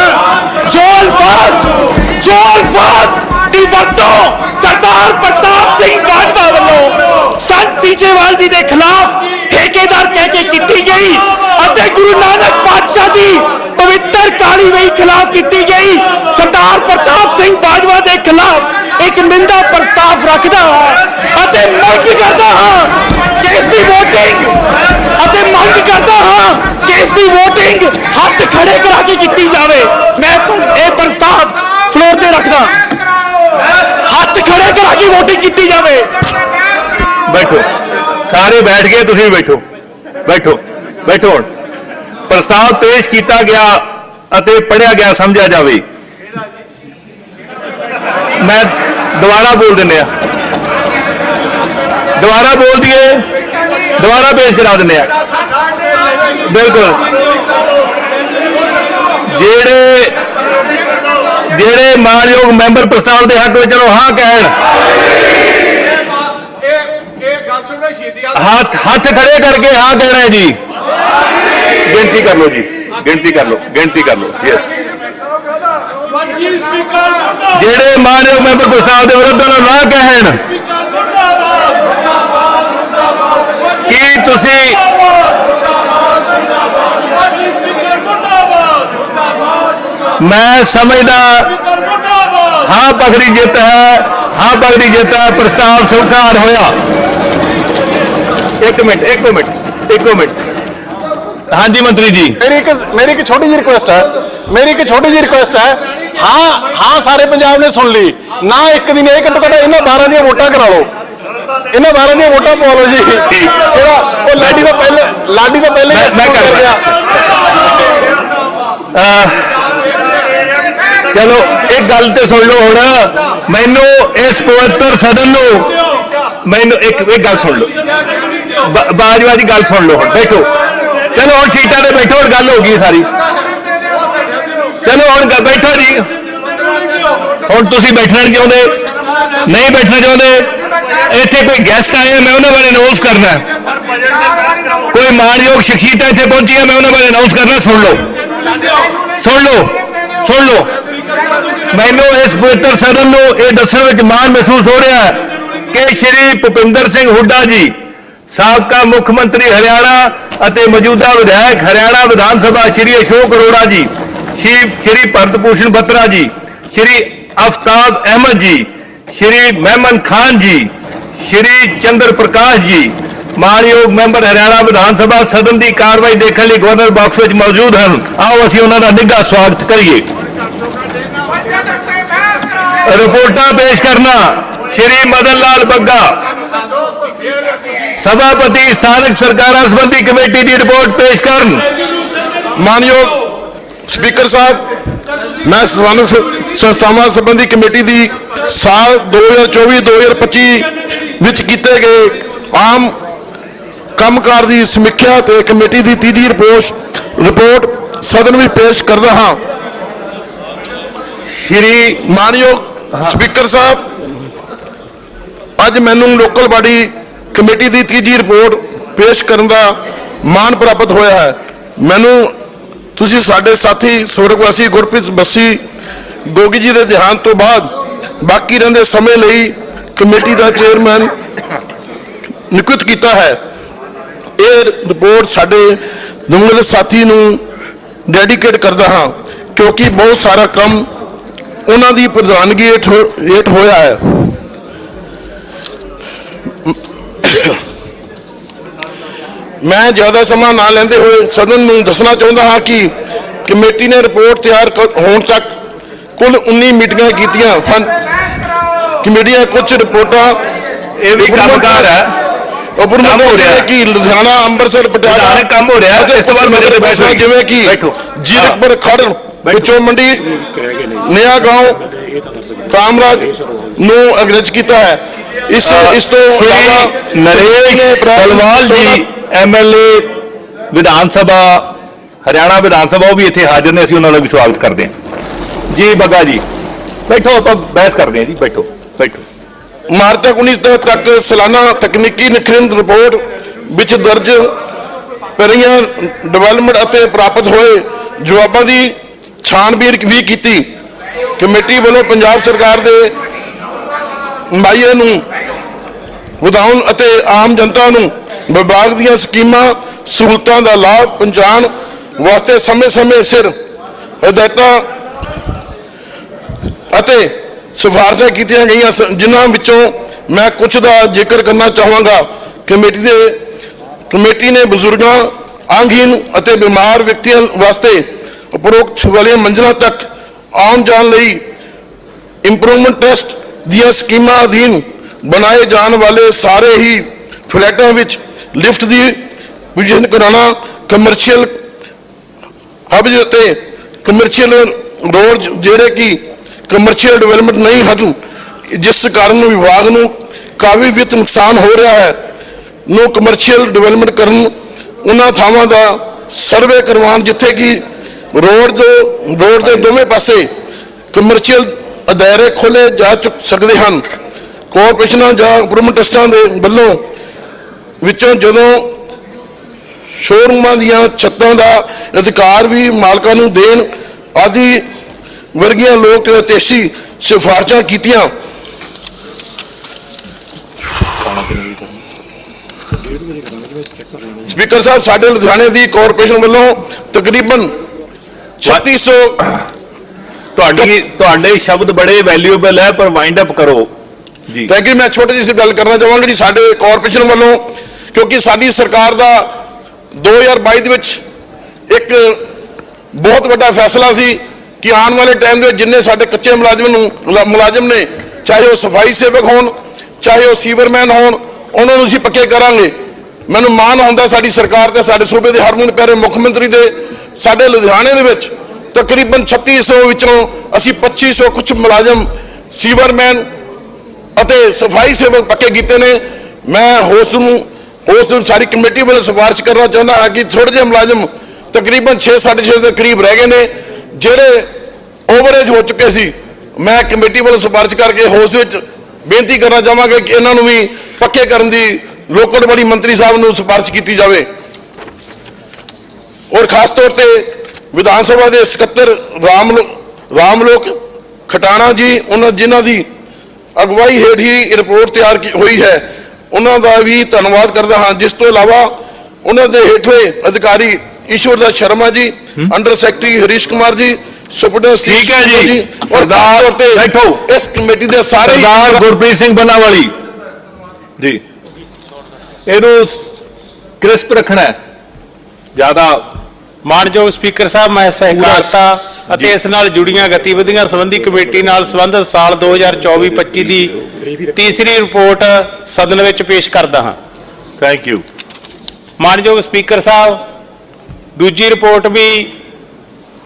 ਜੋ ਅਲਫਾਜ਼ ਜੋ ਅਲਫਾਜ਼ ਦੀ ਵਰਤੋਂ ਸਰਦਾਰ ਪ੍ਰਤਾਪ ਸਿੰਘ ਬਾਜਵਾ ਵੱਲੋਂ ਸੰਤ ਸੀਚੇਵਾਲ ਜੀ ਦੇ ਖਿਲਾਫ ਠੇਕੇਦਾਰ ਕਹਿ ਕੇ ਕੀਤੀ ਗਈ ਅਤੇ ਗੁਰੂ ਨਾਨਕ ਪਾਤਸ਼ਾਹ ਦੀ ਪਵਿੱਤਰ ਕਾਲੀ ਵਈ ਖਿਲਾਫ ਕੀਤੀ ਗਈ। ਸਰਦਾਰ ਪ੍ਰਤਾਪ ਸਿੰਘ ਬਾਜਵਾ ਦੇ ਖਿਲਾਫ ਇੱਕ ਨਿੰਦਾ ਪ੍ਰਸਤਾਵ ਰੱਖਦਾ ਹਾਂ ਅਤੇ ਮੰਗ ਕਰਦਾ ਹਾਂ ਕਿ ਇਸ ਦੀ VOTING, ਅਤੇ ਮੰਗ ਕਰਦਾ ਹਾਂ ਕਿ ਇਸ ਦੀ VOTING ਹੱਥ ਖੜੇ ਕਰਾ ਕੇ ਕੀਤੀ ਜਾਵੇ ਮੈਂ ਪ- ਇਹ ਪ੍ਰਸਤਾਵ ਫਲੋਰ ਤੇ ਰੱਖਦਾ ਹੱਥ ਖੜੇ ਕਰਾ ਕੇ VOTING ਕੀਤੀ ਜਾਵੇ
ਬੈਠੋ। ਸਾਰੇ ਬੈਠ ਗਏ, ਤੁਸੀਂ ਵੀ ਬੈਠੋ। ਬੈਠੋ ਬੈਠੋ ਪ੍ਰਸਤਾਵ ਪੇਸ਼ ਕੀਤਾ ਗਿਆ ਅਤੇ ਪੜਿਆ ਗਿਆ, ਸਮਝਿਆ ਜਾਵੇ। ਮੈਂ ਦੁਬਾਰਾ ਬੋਲ ਦਿੰਨੇ ਆ ਦੁਬਾਰਾ ਬੋਲ ਦਈਏ, ਦੁਬਾਰਾ ਪੇਸ਼ ਕਰਾ ਦਿੰਨੇ ਆ ਬਿਲਕੁਲ। ਜਿਹੜੇ ਜਿਹੜੇ ਮਾਨਯੋਗ ਮੈਂਬਰ ਪ੍ਰਸਤਾਵ ਦੇ ਹੱਕ ਵਿੱਚ ਨੂੰ ਹਾਂ ਕਹਿਣ।
ਗੱਲ ਸੁਣੋ ਸ਼ਹੀਦੀ ਆ
ਹੱਥ ਹੱਥ ਖੜੇ ਕਰਕੇ ਹਾਂ ਕਹਿਣਾ ਹੈ ਜੀ ਗਿਣਤੀ ਕਰ ਲਓ ਜੀ ਗਿਣਤੀ ਕਰ ਲਓ ਗਿਣਤੀ ਕਰ ਲਓ ਯੈਸ ਜਿਹੜੇ ਮਾਨਯੋਗ ਮੈਂਬਰ ਪ੍ਰਸਤਾਵ ਦੇ ਵਿਰੁੱਧ ਨੂੰ ਨਾ ਕਹਿਣ ਕੀ ਤੁਸੀਂ ਮੈਂ ਸਮਝਦਾ ਹਾਂ ਪਗੜੀ ਜਿੱਤ ਹੈ ਹਾਂ ਪਗੜੀ ਜਿੱਤ ਹੈ ਪ੍ਰਸਤਾਵ ਸਵੀਕਾਰ ਹੋਇਆ ਇੱਕ ਮਿੰਟ ਇੱਕ ਮਿੰਟ ਇੱਕ ਮਿੰਟ। ਹਾਂਜੀ ਮੰਤਰੀ ਜੀ।
ਮੇਰੀ ਇੱਕ ਮੇਰੀ ਇੱਕ ਛੋਟੀ ਜਿਹੀ ਰਿਕੁਐਸਟ ਹੈ। ਮੇਰੀ ਇੱਕ ਛੋਟੀ ਜਿਹੀ ਰਿਕੁਐਸਟ ਹੈ। ਹਾਂ ਹਾਂ ਸਾਰੇ ਪੰਜਾਬ ਨੇ ਸੁਣ ਲਈ। ਨਾ ਇੱਕ ਦਿਨ ਇਹ ਘੱਟੋ ਘੱਟ ਇਹਨਾਂ 12 ਦੀਆਂ ਵੋਟਾਂ ਕਰਾ ਲਓ। ਇਹਨਾਂ 12 ਦੀਆਂ ਵੋਟਾਂ ਪਵਾ ਲਓ ਜੀ। ਜਿਹੜਾ ਉਹ ਲਾਡੀ ਦਾ ਪਹਿਲੇ ਲਾਡੀ ਦਾ ਪਹਿਲੇ
ਮੈਂ-
ਕਰ
ਕਰਦਾ। ਚਲੋ ਇੱਕ ਗੱਲ ਤੇ ਸੁਣ ਲਓ ਹੁਣ। ਮੈਨੂੰ ਇਸ ਪਵਿੱਤਰ ਸਦਨ ਨੂੰ ਮੈਨੂੰ ਇੱਕ ਇੱਕ ਗੱਲ ਸੁਣ ਲਓ। ਬਾਜਵਾ ਦੀ ਗੱਲ ਸੁਣ ਲਓ ਹੁਣ ਬੈਠੋ। ਚਲੋ ਹੁਣ ਸੀਟਾਂ ਤੇ ਬੈਠੋ ਹੁਣ ਗੱਲ ਹੋ ਗਈ ਸਾਰੀ। ਚਲੋ ਹੁਣ ਬੈਠੋ ਜੀ। ਹੁਣ ਤੁਸੀਂ ਬੈਠਣਾ ਨਹੀਂ ਚਾਹੁੰਦੇ ਨਹੀਂ ਬੈਠਣਾ ਚਾਹੁੰਦੇ। ਇੱਥੇ ਕੋਈ ਗੈਸਟ ਆਏ ਆ, ਮੈਂ ਉਹਨਾਂ ਬਾਰੇ ਅਨਾਉਂਸ ਕਰਨਾ ਕੋਈ ਮਾਣਯੋਗ ਸ਼ਖਸੀਅਤਾਂ ਇੱਥੇ ਪਹੁੰਚੀਆਂ ਮੈਂ ਉਹਨਾਂ ਬਾਰੇ ਅਨਾਉਂਸ ਕਰਨਾ ਸੁਣ ਲਓ। ਸੁਣ ਲਓ ਸੁਣ ਲਓ। ਮੈਨੂੰ ਇਸ ਪਵਿੱਤਰ ਸਦਨ ਨੂੰ ਇਹ ਦੱਸਣ ਵਿੱਚ ਮਾਣ ਮਹਿਸੂਸ ਹੋ ਰਿਹਾ ਹੈ ਕਿ ਸ਼੍ਰੀ ਭੁਪਿੰਦਰ ਸਿੰਘ ਹੁੱਡਾ ਜੀ ਸਾਬਕਾ ਮੁੱਖ ਮੰਤਰੀ ਹਰਿਆਣਾ ਅਤੇ ਮੌਜੂਦਾ ਵਿਧਾਇਕ ਹਰਿਆਣਾ ਵਿਧਾਨ ਸਭਾ ਸ਼੍ਰੀ ਅਸ਼ੋਕ ਅਰੋੜਾ ਜੀ, ਸ਼੍ਰੀ ਭਰਤ ਭੂਸ਼ਣ ਬੱਤਰਾ ਜੀ, ਸ਼੍ਰੀ ਅਫਤਾਬ ਅਹਿਮਦ ਜੀ, ਸ਼੍ਰੀ ਮਹਿਮਨ ਖਾਨ ਜੀ, ਸ਼੍ਰੀ ਚੰਦਰ ਪ੍ਰਕਾਸ਼ ਜੀ ਮਾਨਯੋਗ ਮੈਂਬਰ ਹਰਿਆਣਾ ਵਿਧਾਨ ਸਭਾ ਸਦਨ ਦੀ ਕਾਰਵਾਈ ਦੇਖਣ ਲਈ ਗਵਰਨਰ ਬਾਕਸ ਵਿੱਚ ਮੌਜੂਦ ਹਨ। ਆਓ ਅਸੀਂ ਉਹਨਾਂ ਦਾ ਨਿੱਘਾ ਸਵਾਗਤ ਕਰੀਏ। ਰਿਪੋਰਟਾਂ ਪੇਸ਼ ਕਰਨਾ ਸ਼੍ਰੀ ਮਦਨ ਲਾਲ ਬੱਗਾ। ਸਭਾਪਤੀ ਸਥਾਨਕ ਸਰਕਾਰਾਂ ਸੰਬੰਧੀ ਕਮੇਟੀ ਦੀ ਰਿਪੋਰਟ ਪੇਸ਼ ਕਰਨ।
ਮਾਨਯੋਗ ਸਪੀਕਰ ਸਾਹਿਬ, ਮੈਂ ਸਥਾਨਕ ਸੰਸਥਾਵਾਂ ਸੰਬੰਧੀ ਕਮੇਟੀ ਦੀ ਸਾਲ 2024-2025 ਵਿੱਚ ਕੀਤੇ ਗਏ ਆਮ ਕੰਮਕਾਰ ਦੀ ਸਮੀਖਿਆ ਤੇ ਕਮੇਟੀ ਦੀ ਤੀਜੀ ਰਿਪੋਰਟ ਰਿਪੋਰਟ ਸਦਨ ਵਿੱਚ ਪੇਸ਼ ਕਰਦਾ ਹਾਂ।
ਸ਼੍ਰੀ
ਮਾਨਯੋਗ ਸਪੀਕਰ ਸਾਹਿਬ, ਅੱਜ ਮੈਨੂੰ ਲੋਕਲ ਬਾਡੀ ਕਮੇਟੀ ਦੀ ਤੀਜੀ ਰਿਪੋਰਟ ਪੇਸ਼ ਕਰਨ ਦਾ ਮਾਣ ਪ੍ਰਾਪਤ ਹੋਇਆ ਹੈ। ਮੈਨੂੰ ਤੁਸੀਂ ਸਾਡੇ ਸਾਥੀ ਸਵਰਗਵਾਸੀ ਗੁਰਪ੍ਰੀਤ ਬੱਸੀ ਗੋਗੀ ਜੀ ਦੇ ਦੇਹਾਂਤ ਤੋਂ ਬਾਅਦ ਬਾਕੀ ਰਹਿੰਦੇ ਸਮੇਂ ਲਈ ਕਮੇਟੀ ਦਾ ਚੇਅਰਮੈਨ ਨਿਯੁਕਤ ਕੀਤਾ ਹੈ। ਇਹ ਰਿਪੋਰਟ ਸਾਡੇ ਦੋਵੇਂ ਸਾਥੀ ਨੂੰ ਡੈਡੀਕੇਟ ਕਰਦਾ ਹਾਂ ਕਿਉਂਕਿ ਬਹੁਤ ਸਾਰਾ ਕੰਮ ਉਹਨਾਂ ਦੀ ਪ੍ਰਧਾਨਗੀ ਹੇਠ ਹੇਠ ਹੋਇਆ ਹੈ। ਮੈਂ ਜ਼ਿਆਦਾ ਸਮਾਂ ਨਾ ਲੈਂਦੇ ਹੋਏ ਸਦਨ ਨੂੰ ਦੱਸਣਾ ਚਾਹੁੰਦਾ ਹਾਂ ਕਿ ਕਮੇਟੀ ਨੇ ਰਿਪੋਰਟ ਤਿਆਰ ਹੋਣ ਤੱਕ ਕੁੱਲ 19 ਮੀਟਿੰਗਾਂ ਕੀਤੀਆਂ ਹਨ। ਕਮੇਟੀ ਦੀਆਂ ਕੁਝ ਰਿਪੋਰਟਾਂ
ਇਹ ਵੀ ਕੰਮਕਾਰ ਹੈ।
ਉਪਰ
ਕੰਮ ਹੋ ਰਿਹਾ।
ਕਿ ਲੁਧਿਆਣਾ ਅੰਮ੍ਰਿਤਸਰ ਪਟਿਆਲਾ
ਲੁਧਿਆਣੇ ਕੰਮ ਹੋ ਰਿਹਾ, ਇਸ ਤੋਂ ਬਾਅਦ ਮੇਰੇ।
ਬੱਸਾਂ ਜਿਵੇਂ ਕਿ। ਜੀਰਕਪੁਰ ਖੜਨ ਵਿੱਚੋਂ ਮੰਡੀ ਨਿਆ ਗਾਉਂ ਕਾਮਰਾਜ ਨੂੰ ਅਗਰਜ ਕੀਤਾ ਹੈ। ਇਸ ਇਸ ਤੋਂ
ਨਰੇਸ਼ ਸਲਵਾਲ ਜੀ। ਐਮਐਲਏ ਵਿਧਾਨ ਸਭਾ, ਹਰਿਆਣਾ ਵਿਧਾਨ ਸਭਾ, ਉਹ ਵੀ ਇੱਥੇ ਹਾਜ਼ਰ ਨੇ, ਅਸੀਂ ਉਹਨਾਂ ਦਾ ਵੀ ਸਵਾਗਤ ਕਰਦੇ ਹਾਂ। ਜੀ, ਬੱਗਾ ਜੀ, ਬੈਠੋ, ਆਪਾਂ ਬਹਿਸ ਕਰਦੇ ਹਾਂ ਜੀ, ਬੈਠੋ ਬੈਠੋ।
ਮਾਰਚ 19 ਤੱਕ ਸਾਲਾਨਾ ਤਕਨੀਕੀ ਨਿਖਰਨ ਰਿਪੋਰਟ ਵਿੱਚ ਦਰਜ ਕਰੀਆਂ ਡਿਵੈਲਪਮੈਂਟ ਅਤੇ ਪ੍ਰਾਪਤ ਹੋਏ ਜਵਾਬਾਂ ਦੀ ਛਾਣਬੀਨ ਵੀ ਕੀਤੀ। ਕਮੇਟੀ ਵੱਲੋਂ ਪੰਜਾਬ ਸਰਕਾਰ ਦੇ ਮਾਈਏ ਨੂੰ ਵਧਾਉਣ ਅਤੇ ਆਮ ਜਨਤਾ ਨੂੰ ਵਿਭਾਗ ਦੀਆਂ ਸਕੀਮਾਂ, ਸਹੂਲਤਾਂ ਦਾ ਲਾਭ ਪਹੁੰਚਾਉਣ ਵਾਸਤੇ ਸਮੇਂ-ਸਮੇਂ ਸਿਰ ਹਦਾਇਤਾਂ ਅਤੇ ਸਿਫਾਰਸ਼ਾਂ ਕੀਤੀਆਂ ਗਈਆਂ ਸ- ਜਿਨ੍ਹਾਂ ਵਿੱਚੋਂ ਮੈਂ ਕੁਝ ਦਾ ਜ਼ਿਕਰ ਕਰਨਾ ਚਾਹਾਂਗਾ। ਕਮੇਟੀ ਦੇ, ਕਮੇਟੀ ਨੇ ਬਜ਼ੁਰਗਾਂ ਅੰਗਹੀਨ ਅਤੇ ਬਿਮਾਰ ਵਿਅਕਤੀਆਂ ਵਾਸਤੇ ਉਪਰੋਕਤ ਵਾਲੀਆਂ ਮੰਜ਼ਿਲਾਂ ਤੱਕ ਆਉਣ ਜਾਣ ਲਈ ਇੰਪਰੂਵਮੈਂਟ ਟਰਸਟ ਦੀਆਂ ਸਕੀਮਾਂ ਅਧੀਨ ਬਣਾਏ ਜਾਣ ਵਾਲੇ ਸਾਰੇ ਹੀ ਫਲੈਟਾਂ ਵਿੱਚ ਲਿਫਟ ਦੀ ਵਿਜਨ ਕਰਾਉਣਾ ਕਮਰਸ਼ੀਅਲ ਹਬਜ ਅਤੇ ਕਮਰਸ਼ੀਅਲ ਰੋਡ ਜਿਹੜੇ ਕਿ ਕਮਰਸ਼ੀਅਲ ਡਿਵੈਲਪਮੈਂਟ ਨਹੀਂ ਹਨ, ਜਿਸ ਕਾਰਨ ਵਿਭਾਗ ਨੂੰ ਕਾਫੀ ਵਿੱਤ ਨੁਕਸਾਨ ਹੋ ਰਿਹਾ ਹੈ, ਨੂੰ ਕਮਰਸ਼ੀਅਲ ਡਿਵੈਲਪਮੈਂਟ ਕਰਨ ਉਹਨਾਂ ਥਾਵਾਂ ਦਾ ਸਰਵੇ ਕਰਵਾਉਣ, ਜਿੱਥੇ ਕਿ ਰੋਡ ਦੇ ਰੋਡ ਦੇ ਦੋਵੇਂ ਪਾਸੇ ਕਮਰਸ਼ੀਅਲ ਅਦਾਰੇ ਖੋਲੇ ਜਾ ਚੁੱਕ ਸਕਦੇ ਹਨ। ਕਾਰਪੋਰੇਸ਼ਨਾਂ ਜਾਂ ਇੰਪਰੂਵਮੈਂਟ ਟਰਸਟਾਂ ਦੇ ਵੱਲੋਂ ਵਿੱਚੋਂ ਜਦੋਂ ਸ਼ੋਰੂਮਾਂ ਦੀਆਂ ਛੱਤਾਂ ਦਾ ਅਧਿਕਾਰ ਵੀ ਮਾਲਕਾਂ ਨੂੰ ਦੇਣ ਆਦਿ ਵਰਗੀਆਂ ਲੋਕ ਤੇਸੀ ਸਿਫਾਰਸ਼ਾਂ ਕੀਤੀਆਂ। ਸਪੀਕਰ ਸਾਹਿਬ ਸਾਡੇ ਲੁਧਿਆਣੇ ਦੀ ਕਾਰਪੋਰੇਸ਼ਨ ਵੱਲੋਂ ਤਕਰੀਬਨ 3600
ਤੁਹਾਡੀ ਤੁਹਾਡੇ ਸ਼ਬਦ ਬੜੇ ਵੈਲਿਊਏਬਲ ਹੈ ਪਰ ਵਾਈਂਡ ਅਪ ਕਰੋ। ਜੀ
ਥੈਂਕ ਯੂ ਮੈਂ ਛੋਟੀ ਜਿਹੀ ਗੱਲ ਕਰਨਾ ਚਾਹਾਂਗਾ ਜੀ ਸਾਡੇ ਕਾਰਪੋਰੇਸ਼ਨ ਵੱਲੋਂ ਕਿਉਂਕਿ ਸਾਡੀ ਸਰਕਾਰ ਦਾ 2022 ਦੇ ਵਿੱਚ ਇੱਕ ਬਹੁਤ ਵੱਡਾ ਫੈਸਲਾ ਸੀ ਕਿ ਆਉਣ ਵਾਲੇ ਟਾਈਮ ਦੇ ਵਿੱਚ ਜਿੰਨੇ ਸਾਡੇ ਕੱਚੇ ਮੁਲਾਜ਼ਮ ਨੂੰ, ਮੁਲਾ- ਮੁਲਾਜ਼ਮ ਨੇ, ਚਾਹੇ ਉਹ ਸਫ਼ਾਈ ਸੇਵਕ ਹੋਣ, ਚਾਹੇ ਉਹ ਸੀਵਰਮੈਨ ਹੋਣ, ਉਹਨਾਂ ਨੂੰ ਅਸੀਂ ਪੱਕੇ ਕਰਾਂਗੇ। ਮੈਨੂੰ ਮਾਣ ਹੁੰਦਾ ਸਾਡੀ ਸਰਕਾਰ ਤੇ, ਸਾਡੇ ਸੂਬੇ ਦੇ ਹਰਮਨ ਪਿਆਰੇ ਮੁੱਖ ਮੰਤਰੀ ਦੇ, ਸਾਡੇ ਲੁਧਿਆਣੇ ਦੇ ਵਿੱਚ ਤਕਰੀਬਨ 3600 ਵਿੱਚੋਂ ਅਸੀਂ 2500 ਕੁਝ ਮੁਲਾਜ਼ਮ ਸੀਵਰਮੈਨ ਅਤੇ ਸਫ਼ਾਈ ਸੇਵਕ ਪੱਕੇ ਕੀਤੇ ਨੇ। ਮੈਂ ਹੋਸ ਨੂੰ ਉਸ ਨੂੰ ਸਾਰੀ ਕਮੇਟੀ ਵੱਲੋਂ ਸਿਫਾਰਿਸ਼ ਕਰਨਾ ਚਾਹੁੰਦਾ ਹਾਂ ਕਿ ਥੋੜੇ ਜਿਹੇ ਮੁਲਾਜ਼ਮ ਤਕਰੀਬਨ 6 6.5 ਦੇ ਕਰੀਬ ਰਹਿ ਗਏ ਨੇ, ਜਿਹੜੇ ਓਵਰੇਜ ਹੋ ਚੁੱਕੇ ਸੀ। ਮੈਂ ਕਮੇਟੀ ਵੱਲੋਂ ਸਿਫਾਰਿਸ਼ ਕਰਕੇ ਹੋਸ ਵਿੱਚ ਬੇਨਤੀ ਕਰਨਾ ਚਾਹਾਂਗਾ ਕਿ ਇਹਨਾਂ ਨੂੰ ਵੀ ਪੱਕੇ ਕਰਨ ਦੀ ਲੋਕਲ ਬੜੀ ਮੰਤਰੀ ਸਾਹਿਬ ਨੂੰ ਸਿਫਾਰਿਸ਼ ਕੀਤੀ ਜਾਵੇ। ਔਰ ਖਾਸ ਤੌਰ ਤੇ ਵਿਧਾਨ ਸਭਾ ਦੇ ਸਕੱਤਰ ਰਾਮ ਰਾਮਲੋਕ ਖਟਾਣਾ ਜੀ, ਉਹਨਾਂ ਜਿਨ੍ਹਾਂ ਦੀ ਅਗਵਾਈ ਹੇਠ ਹੀ ਰਿਪੋਰਟ ਤਿਆਰ ਕੀ- ਹੋਈ ਹੈ। ਉਹਨਾਂ ਦਾ ਵੀ ਧੰਨਵਾਦ ਕਰਦਾ ਹਾਂ। ਜਿਸ ਤੋਂ ਇਲਾਵਾ ਉਹਨਾਂ ਦੇ ਹੇਠਲੇ ਅਧਿਕਾਰੀ ਈਸ਼ਵਰ ਦਾ Sharma ji under secretary Harish Kumar ji superintendent
ਠੀਕ ਹੈ ਜੀ।
ਤੇ
ਬੈਠੋ।
ਇਸ ਕਮੇਟੀ ਦੇ ਸਾਰੇ
ਸਰਦਾਰ ਗੁਰਪ੍ਰੀਤ ਸਿੰਘ ਬੰਨਾਵਾਲੀ। ਜੀ। ਇਹਨੂੰ ਕ੍ਰਿਸਪ ਰੱਖਣਾ ਹੈ। ਜ਼ਿਆਦਾ
ਮਾਨਯੋਗ ਸਪੀਕਰ ਸਾਹਿਬ ਮੈਂ ਸਹਿਕਾਰਤਾ ਅਤੇ ਇਸ ਨਾਲ ਜੁੜੀਆਂ ਗਤੀਵਿਧੀਆਂ ਸੰਬੰਧੀ ਕਮੇਟੀ ਨਾਲ ਸੰਬੰਧਿਤ ਸਾਲ 2024-25 ਦੀ ਤੀਸਰੀ ਰਿਪੋਰਟ ਸਦਨ ਵਿੱਚ ਪੇਸ਼ ਕਰਦਾ ਹਾਂ।
ਥੈਂਕ ਯੂ
ਮਾਨਯੋਗ ਸਪੀਕਰ ਸਾਹਿਬ ਦੂਜੀ ਰਿਪੋਰਟ ਵੀ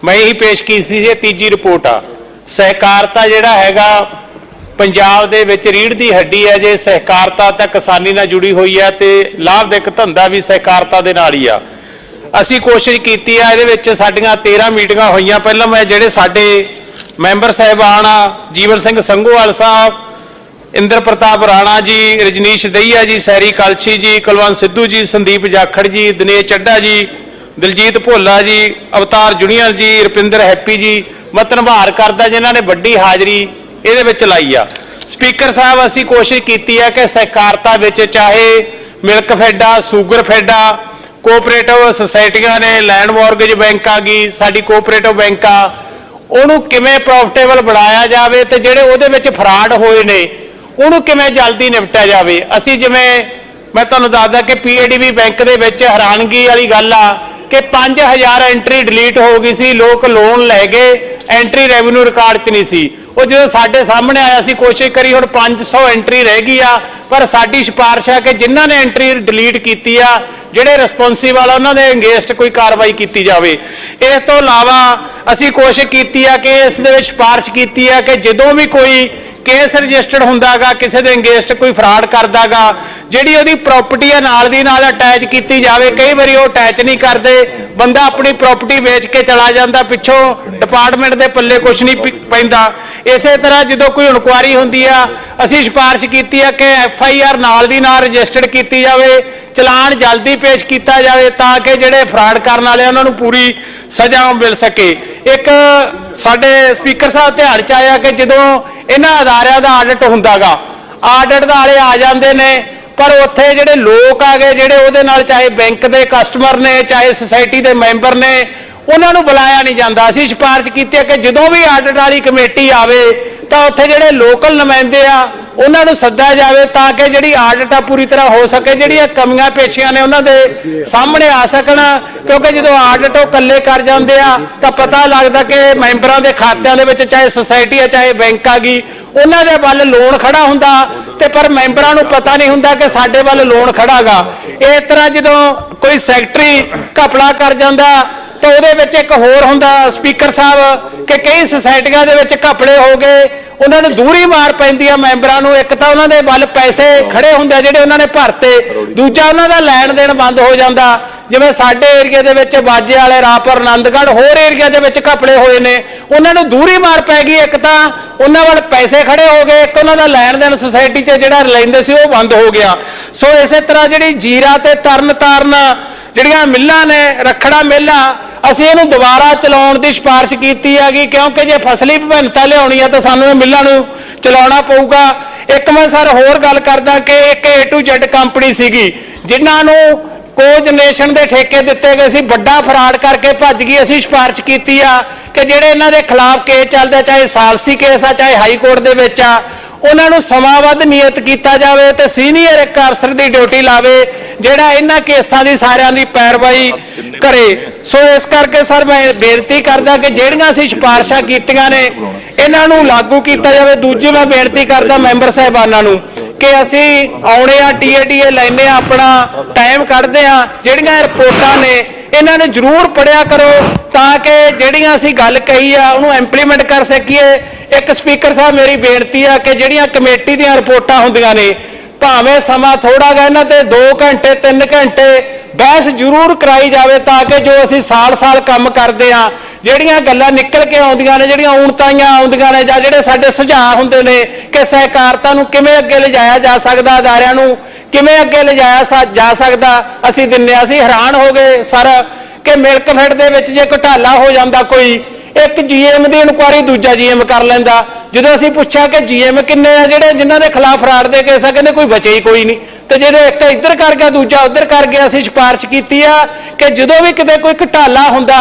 ਮੈਂ ਹੀ ਪੇਸ਼ ਕੀਤੀ ਸੀ ਤੀਜੀ ਰਿਪੋਰਟ ਆ। ਸਹਿਕਾਰਤਾ ਜਿਹੜਾ ਹੈਗਾ ਪੰਜਾਬ ਦੇ ਵਿੱਚ ਰੀੜ ਦੀ ਹੱਡੀ ਹੈ ਜੇ ਸਹਿਕਾਰਤਾ ਤਾਂ ਕਿਸਾਨੀ ਨਾਲ ਜੁੜੀ ਹੋਈ ਹੈ ਤੇ ਲਾਭਦਾਇਕ ਧੰਦਾ ਵੀ ਸਹਿਕਾਰਤਾ ਦੇ ਨਾਲ ਹੀ ਆ। ਅਸੀਂ ਕੋਸ਼ਿਸ਼ ਕੀਤੀ ਆ, ਇਹਦੇ ਵਿੱਚ ਸਾਡੀਆਂ 13 ਮੀਟਿੰਗਾਂ ਹੋਈਆਂ। ਪਹਿਲਾਂ ਮੈਂ ਜਿਹੜੇ ਸਾਡੇ ਮੈਂਬਰ ਸਾਹਿਬਾਨ ਆ, ਜੀਵਨ ਸਿੰਘ ਸੰਘੋਵਾਲ ਸਾਹਿਬ, ਇੰਦਰ ਪ੍ਰਤਾਪ ਰਾਣਾ ਜੀ, ਰਜਨੀਸ਼ ਦਈਆ ਜੀ, ਸੈਰੀ ਕਲਛੀ ਜੀ, ਕੁਲਵੰਤ ਸਿੱਧੂ ਜੀ, ਸੰਦੀਪ ਜਾਖੜ ਜੀ ਦਿਨੇ ਚੱਡਾ ਜੀ, ਦਿਲਜੀਤ ਭੋਲਾ ਜੀ, ਅਵਤਾਰ ਜੁਨੀਅਰ ਜੀ, ਰੁਪਿੰਦਰ ਹੈਪੀ ਜੀ ਮੈਂ ਧੰਨਵਾਦ ਕਰਦਾ ਜਿਨ੍ਹਾਂ ਨੇ ਵੱਡੀ ਹਾਜ਼ਰੀ ਇਹਦੇ ਵਿੱਚ ਲਾਈ ਆ। ਸਪੀਕਰ ਸਾਹਿਬ, ਅਸੀਂ ਕੋਸ਼ਿਸ਼ ਕੀਤੀ ਆ ਕਿ ਸਹਿਕਾਰਤਾ ਵਿੱਚ ਚਾਹੇ ਮਿਲਕ ਫੈਡਾ, ਸ਼ੂਗਰ ਫੈਡਾ ਕੋਆਪਰੇਟਿਵ ਸੁਸਾਇਟੀਆਂ ਨੇ ਲੈਂਡ ਮਾਰਗੇਜ ਬੈਂਕ ਆ ਗਈ, ਸਾਡੀ ਕੋਆਪਰੇਟਿਵ ਬੈਂਕ ਆ। ਉਹਨੂੰ ਕਿਵੇਂ ਪ੍ਰੋਫਿਟੇਬਲ ਬਣਾਇਆ ਜਾਵੇ ਤੇ ਜਿਹੜੇ ਉਹਦੇ ਵਿੱਚ ਫਰਾਡ ਹੋਏ ਨੇ, ਉਹਨੂੰ ਕਿਵੇਂ ਜਲਦੀ ਨਿਪਟਿਆ ਜਾਵੇ? ਅਸੀਂ ਜਿਵੇਂ, ਮੈਂ ਤੁਹਾਨੂੰ ਦੱਸਦਾ ਕਿ ਪੀਏਡੀਬੀ ਬੈਂਕ ਦੇ ਵਿੱਚ ਹੈਰਾਨਗੀ ਵਾਲੀ ਗੱਲ ਆ ਕਿ 5000 ਐਂਟਰੀ ਡਿਲੀਟ ਹੋ ਗਈ ਸੀ, ਲੋਕ ਲੋਨ ਲੈ ਗਏ ਐਂਟਰੀ ਰੈਵਨਿਊ ਰਿਕਾਰਡ 'ਚ ਨਹੀਂ ਸੀ। ਉਹ ਜਦੋਂ ਸਾਡੇ ਸਾਹਮਣੇ ਆਇਆ ਸੀ, ਕੋਸ਼ਿਸ਼ ਕਰੀ, ਹੁਣ 500 ਐਂਟਰੀ ਰਹਿ ਗਈ ਆ, ਪਰ ਸਾਡੀ ਸਿਫਾਰਿਸ਼ ਹੈ ਕਿ ਜਿਨ੍ਹਾਂ ਨੇ ਐਂਟਰੀ ਡਿਲੀਟ ਕੀਤੀ ਆ, ਜਿਹੜੇ ਰਿਸਪੌਂਸੀਬਲ ਆ ਉਹਨਾਂ ਦੇ ਅਗੇਂਸਟ ਕੋਈ ਕਾਰਵਾਈ ਕੀਤੀ ਜਾਵੇ। ਇਸ ਤੋਂ ਇਲਾਵਾ ਅਸੀਂ ਕੋਸ਼ਿਸ਼ ਕੀਤੀ ਆ ਕਿ ਇਸ ਦੇ ਵਿੱਚ ਸਿਫਾਰਿਸ਼ ਕੀਤੀ ਆ ਕਿ ਜਦੋਂ ਵੀ ਕੋਈ ਕੇਸ ਰਜਿਸਟਰਡ ਹੁੰਦਾਗਾ, ਕਿਸੇ ਦੇ ਅਗੇਂਸਟ ਕੋਈ ਫਰਾਡ ਕਰਦਾਗਾ ਜਿਹੜੀ ਉਹਦੀ ਪ੍ਰਾਪਰਟੀ ਆ ਨਾਲ ਦੀ ਨਾਲ ਅਟੈਚ ਕੀਤੀ ਜਾਵੇ ਕਈ ਵਾਰੀ ਉਹ ਅਟੈਚ ਨਹੀਂ ਕਰਦੇ ਬੰਦਾ ਆਪਣੀ ਪ੍ਰਾਪਰਟੀ ਵੇਚ ਕੇ ਚਲਾ ਜਾਂਦਾ ਪਿੱਛੋਂ ਡਿਪਾਰਟਮੈਂਟ ਦੇ ਪੱਲੇ ਕੁਝ ਨਹੀਂ ਪੈਂਦਾ। ਇਸੇ ਤਰ੍ਹਾਂ ਜਦੋਂ ਕੋਈ ਇਨਕੁਆਰੀ ਹੁੰਦੀ ਆ ਅਸੀਂ ਸਿਫਾਰਿਸ਼ ਕੀਤੀ ਆ ਕਿ ਐਫ ਆਈ ਆਰ ਨਾਲ ਦੀ ਨਾਲ ਰਜਿਸਟਰਡ ਕੀਤੀ ਜਾਵੇ ਚਲਾਨ ਜਲਦੀ ਪੇਸ਼ ਕੀਤਾ ਜਾਵੇ ਤਾਂ ਕਿ ਜਿਹੜੇ ਫਰਾਡ ਕਰਨ ਵਾਲੇ ਆ, ਉਹਨਾਂ ਨੂੰ ਪੂਰੀ ਸਜ਼ਾ ਮਿਲ ਸਕੇ। ਇੱਕ ਸਾਡੇ ਸਪੀਕਰ ਸਾਹਿਬ ਧਿਆਨ ਚ ਆਇਆ ਕਿ ਜਦੋਂ ਇਹਨਾਂ ਅਦਾਰਿਆਂ ਦਾ ਆਡਿਟ ਹੁੰਦਾਗਾ ਆਡਿਟ ਦਾ ਵਾਲੇ ਆ ਜਾਂਦੇ ਨੇ ਪਰ ਉੱਥੇ ਜਿਹੜੇ ਲੋਕ ਆ ਗਏ, ਜਿਹੜੇ ਉਹਦੇ ਨਾਲ ਚਾਹੇ ਬੈਂਕ ਦੇ ਕਸਟਮਰ ਨੇ, ਚਾਹੇ ਸੁਸਾਇਟੀ ਦੇ ਮੈਂਬਰ ਨੇ, ਉਹਨਾਂ ਨੂੰ ਬੁਲਾਇਆ ਨਹੀਂ ਜਾਂਦਾ। ਅਸੀਂ ਸਿਫਾਰਿਸ਼ ਕੀਤੀ ਹੈ ਕਿ ਜਦੋਂ ਵੀ ਆਡਿਟ ਵਾਲੀ ਕਮੇਟੀ ਆਵੇ, ਤਾਂ ਉੱਥੇ ਜਿਹੜੇ ਲੋਕਲ ਨੁਮਾਇੰਦੇ ਆ, ਉਹਨਾਂ ਨੂੰ ਸੱਦਿਆ ਜਾਵੇ ਤਾਂ ਕਿ ਜਿਹੜੀ ਆਡਿਟ ਆ ਪੂਰੀ ਤਰ੍ਹਾਂ ਹੋ ਸਕੇ, ਜਿਹੜੀਆਂ ਕਮੀਆਂ ਪੇਸ਼ੀਆਂ ਨੇ ਉਹਨਾਂ ਦੇ ਸਾਹਮਣੇ ਆ ਸਕਣ। ਕਿਉਂਕਿ ਜਦੋਂ ਆਡਿਟ ਉਹ ਇਕੱਲੇ ਕਰ ਜਾਂਦੇ ਆ, ਤਾਂ ਪਤਾ ਲੱਗਦਾ ਕਿ ਮੈਂਬਰਾਂ ਦੇ ਖਾਤਿਆਂ ਦੇ ਵਿੱਚ ਚਾਹੇ ਸੁਸਾਇਟੀ ਆ, ਚਾਹੇ ਬੈਂਕ ਆ ਗਈ ਉਹਨਾਂ ਦੇ ਵੱਲ ਲੋਨ ਖੜਾ ਹੁੰਦਾ ਤੇ ਪਰ ਮੈਂਬਰਾਂ ਨੂੰ ਪਤਾ ਨਹੀਂ ਹੁੰਦਾ ਕਿ ਸਾਡੇ ਵੱਲ ਲੋਨ ਖੜਾਗਾ। ਇਸ ਤਰ੍ਹਾਂ ਜਦੋਂ ਕੋਈ ਸੈਕਟਰੀ ਘਪਲਾ ਕਰ ਜਾਂਦਾ ਤਾਂ ਉਹਦੇ ਵਿੱਚ ਇੱਕ ਹੋਰ ਹੁੰਦਾ ਸਪੀਕਰ ਸਾਹਿਬ ਕਿ ਕਈ ਸੁਸਾਇਟੀਆਂ ਦੇ ਵਿੱਚ ਘਪਲੇ ਹੋ ਗਏ, ਉਹਨਾਂ ਨੂੰ ਦੂਰੀ ਮਾਰ ਪੈਂਦੀ ਆ ਮੈਂਬਰਾਂ ਨੂੰ, ਇੱਕ ਤਾਂ ਉਹਨਾਂ ਦੇ ਵੱਲ ਪੈਸੇ ਖੜੇ ਹੁੰਦੇ ਆ ਜਿਹੜੇ ਉਹਨਾਂ ਨੇ ਭਰਤੇ, ਦੂਜਾ ਉਹਨਾਂ ਦਾ ਲੈਣ ਦੇਣ ਬੰਦ ਹੋ ਜਾਂਦਾ। ਜਿਵੇਂ ਸਾਡੇ ਏਰੀਆ ਦੇ ਵਿੱਚ ਬਾਜੇ ਵਾਲੇ ਰਾਪਰ ਆਨੰਦਗੜ੍ਹ ਹੋਰ ਏਰੀਆ ਦੇ ਵਿੱਚ ਘਪਲੇ ਹੋਏ ਨੇ। ਉਹਨਾਂ ਨੂੰ ਦੂਰੀ ਮਾਰ ਪੈ ਗਈ ਇੱਕ ਤਾਂ। ਉਹਨਾਂ ਵੱਲ ਪੈਸੇ ਖੜੇ ਹੋ ਗਏ। ਇੱਕ ਉਹਨਾਂ ਦਾ ਲੈਣ ਦੇਣ ਸੁਸਾਇਟੀ 'ਚ ਜਿਹੜਾ ਲੈਂਦੇ ਸੀ ਉਹ ਬੰਦ ਹੋ ਗਿਆ। ਸੋ ਇਸੇ ਤਰ੍ਹਾਂ ਜਿਹੜੀ ਜੀਰਾ ਤੇ ਤਰਨ ਤਾਰਨ ਜਿਹੜੀਆਂ ਮਿੱਲਾਂ ਨੇ, ਰਖੜਾ ਮੇਲਾ ਅਸੀਂ ਇਹਨੂੰ ਦੁਬਾਰਾ ਚਲਾਉਣ ਦੀ ਸਿਫਾਰਿਸ਼ ਕੀਤੀ ਹੈਗੀ। ਕਿਉਂਕਿ ਜੇ ਫਸਲੀ ਵਿਭਿੰਨਤਾ ਲਿਆਉਣੀ ਹੈ ਤਾਂ ਸਾਨੂੰ ਇਹ ਮਿੱਲਾਂ ਨੂੰ ਚਲਾਉਣਾ ਪਊਗਾ। ਇੱਕ ਮੈਂ ਸਰ ਹੋਰ ਗੱਲ ਕਰਦਾ ਕਿ ਇੱਕ A to Z ਕੰਪਨੀ ਸੀਗੀ, ਜਿਨ੍ਹਾਂ ਨੂੰ ਕੋਜਨਰੇਸ਼ਨ ਦੇ ਠੇਕੇ ਦਿੱਤੇ ਗਏ ਸੀ ਵੱਡਾ ਫਰਾਡ ਕਰਕੇ ਭੱਜ ਗਈ। ਅਸੀਂ ਸਿਫਾਰਿਸ਼ ਕੀਤੀ ਆ ਕਿ ਜਿਹੜੇ ਇਹਨਾਂ ਦੇ ਖਿਲਾਫ ਕੇਸ ਚੱਲਦਾ ਚਾਹੇ ਸਾਲਸੀ ਕੇਸ ਆ ਚਾਹੇ ਹਾਈ ਕੋਰਟ ਦੇ ਵਿੱਚ ਆ ਉਹਨਾਂ ਨੂੰ ਸਮਾਂ-ਵੱਧ ਨਿਯਤ ਕੀਤਾ ਜਾਵੇ ਤੇ ਸੀਨੀਅਰ ਇੱਕ ਅਫਸਰ ਦੀ ਡਿਊਟੀ ਲਾਵੇ ਜਿਹੜਾ ਇਹਨਾਂ ਕੇਸਾਂ ਦੀ ਸਾਰਿਆਂ ਦੀ ਪੈਰਵਾਈ ਕਰੇ। ਸੋ ਇਸ ਕਰਕੇ ਸਰ ਮੈਂ ਬੇਨਤੀ ਕਰਦਾ ਕਿ ਜਿਹੜੀਆਂ ਅਸੀਂ ਸਿਫਾਰਸ਼ਾਂ ਕੀਤੀਆਂ ਨੇ ਇਹਨਾਂ ਨੂੰ ਲਾਗੂ ਕੀਤਾ ਜਾਵੇ, ਦੂਜੀ ਮੈਂ ਬੇਨਤੀ ਕਰਦਾ ਮੈਂਬਰ ਸਾਹਿਬਾਨਾਂ ਨੂੰ ਕਿ ਅਸੀਂ ਆਉਣੇ ਆ ਟੀਏਡੀਏ ਲੈਨੇ ਆ, ਆਪਣਾ ਟਾਈਮ ਕੱਢਦੇ ਆ, ਜਿਹੜੀਆਂ ਰਿਪੋਰਟਾਂ ਨੇ, ਇਹਨਾਂ ਨੂੰ ਜ਼ਰੂਰ ਪੜਿਆ ਕਰੋ ਤਾਂ ਕਿ ਜਿਹੜੀਆਂ ਅਸੀਂ ਗੱਲ ਕਹੀ ਆ, ਉਹਨੂੰ ਇੰਪਲੀਮੈਂਟ ਕਰ ਸਕੀਏ। ਇੱਕ ਸਪੀਕਰ ਸਾਹਿਬ ਮੇਰੀ ਬੇਨਤੀ ਆ ਕਿ ਜਿਹੜੀਆਂ ਕਮੇਟੀ ਦੀਆਂ ਰਿਪੋਰਟਾਂ ਹੁੰਦੀਆਂ ਨੇ, ਭਾਵੇਂ ਸਮਾਂ ਥੋੜਾ ਗਾ ਇਹਨਾਂ ਤੇ 2 ਘੰਟੇ 3 ਘੰਟੇ ਬਹਿਸ ਜ਼ਰੂਰ ਕਰਾਈ ਜਾਵੇ ਤਾਂ ਕਿ ਜੋ ਅਸੀਂ ਸਾਲ-ਸਾਲ ਕੰਮ ਕਰਦੇ ਆ ਜਿਹੜੀਆਂ ਗੱਲਾਂ ਨਿਕਲ ਕੇ ਆਉਂਦੀਆਂ ਨੇ, ਜਿਹੜੀਆਂ ਉਣਤਾਈਆਂ ਆਉਂਦੀਆਂ ਨੇ ਜਾਂ ਜਿਹੜੇ ਸਾਡੇ ਸੁਝਾਅ ਹੁੰਦੇ ਨੇ ਕਿ ਸਹਿਕਾਰਤਾ ਨੂੰ ਕਿਵੇਂ ਅੱਗੇ ਲਿਜਾਇਆ ਜਾ ਸਕਦਾ, ਅਦਾਰਿਆਂ ਨੂੰ ਕਿਵੇਂ ਅੱਗੇ ਲਿਜਾਇਆ ਜਾ ਸਕਦਾ, ਅਸੀਂ ਦਿੰਨੇ ਹਾਂ। ਅਸੀਂ ਹੈਰਾਨ ਹੋ ਗਏ ਸਰ ਕਿ ਮਿਲਕ ਫੈਡ ਦੇ ਵਿੱਚ ਜੇ ਘੁਟਾਲਾ ਹੋ ਜਾਂਦਾ ਕੋਈ, ਇੱਕ ਜੀਐਮ ਦੀ ਇਨਕੁਆਰੀ ਦੂਜਾ ਜੀਐਮ ਕਰ ਲੈਂਦਾ ਜਦੋਂ ਅਸੀਂ ਪੁੱਛਿਆ ਕਿ ਜੀਐਮ ਕਿੰਨੇ ਆ, ਜਿਹੜੇ ਜਿਨ੍ਹਾਂ ਦੇ ਖਿਲਾਫ ਫਰਾਡ ਦੇ ਕੇਸ ਆ, ਕਹਿੰਦੇ ਕੋਈ ਬਚੇ ਹੀ ਕੋਈ ਨਹੀਂ ਤੇ ਜਿਹੜੇ ਇੱਕ ਇੱਧਰ ਕਰ ਗਿਆ, ਦੂਜਾ ਉੱਧਰ ਕਰ ਗਿਆ, ਅਸੀਂ ਸਿਫਾਰਿਸ਼ ਕੀਤੀ ਆ ਕਿ ਜਦੋਂ ਵੀ ਕਿਤੇ ਕੋਈ ਘਟਾਲਾ ਹੁੰਦਾ,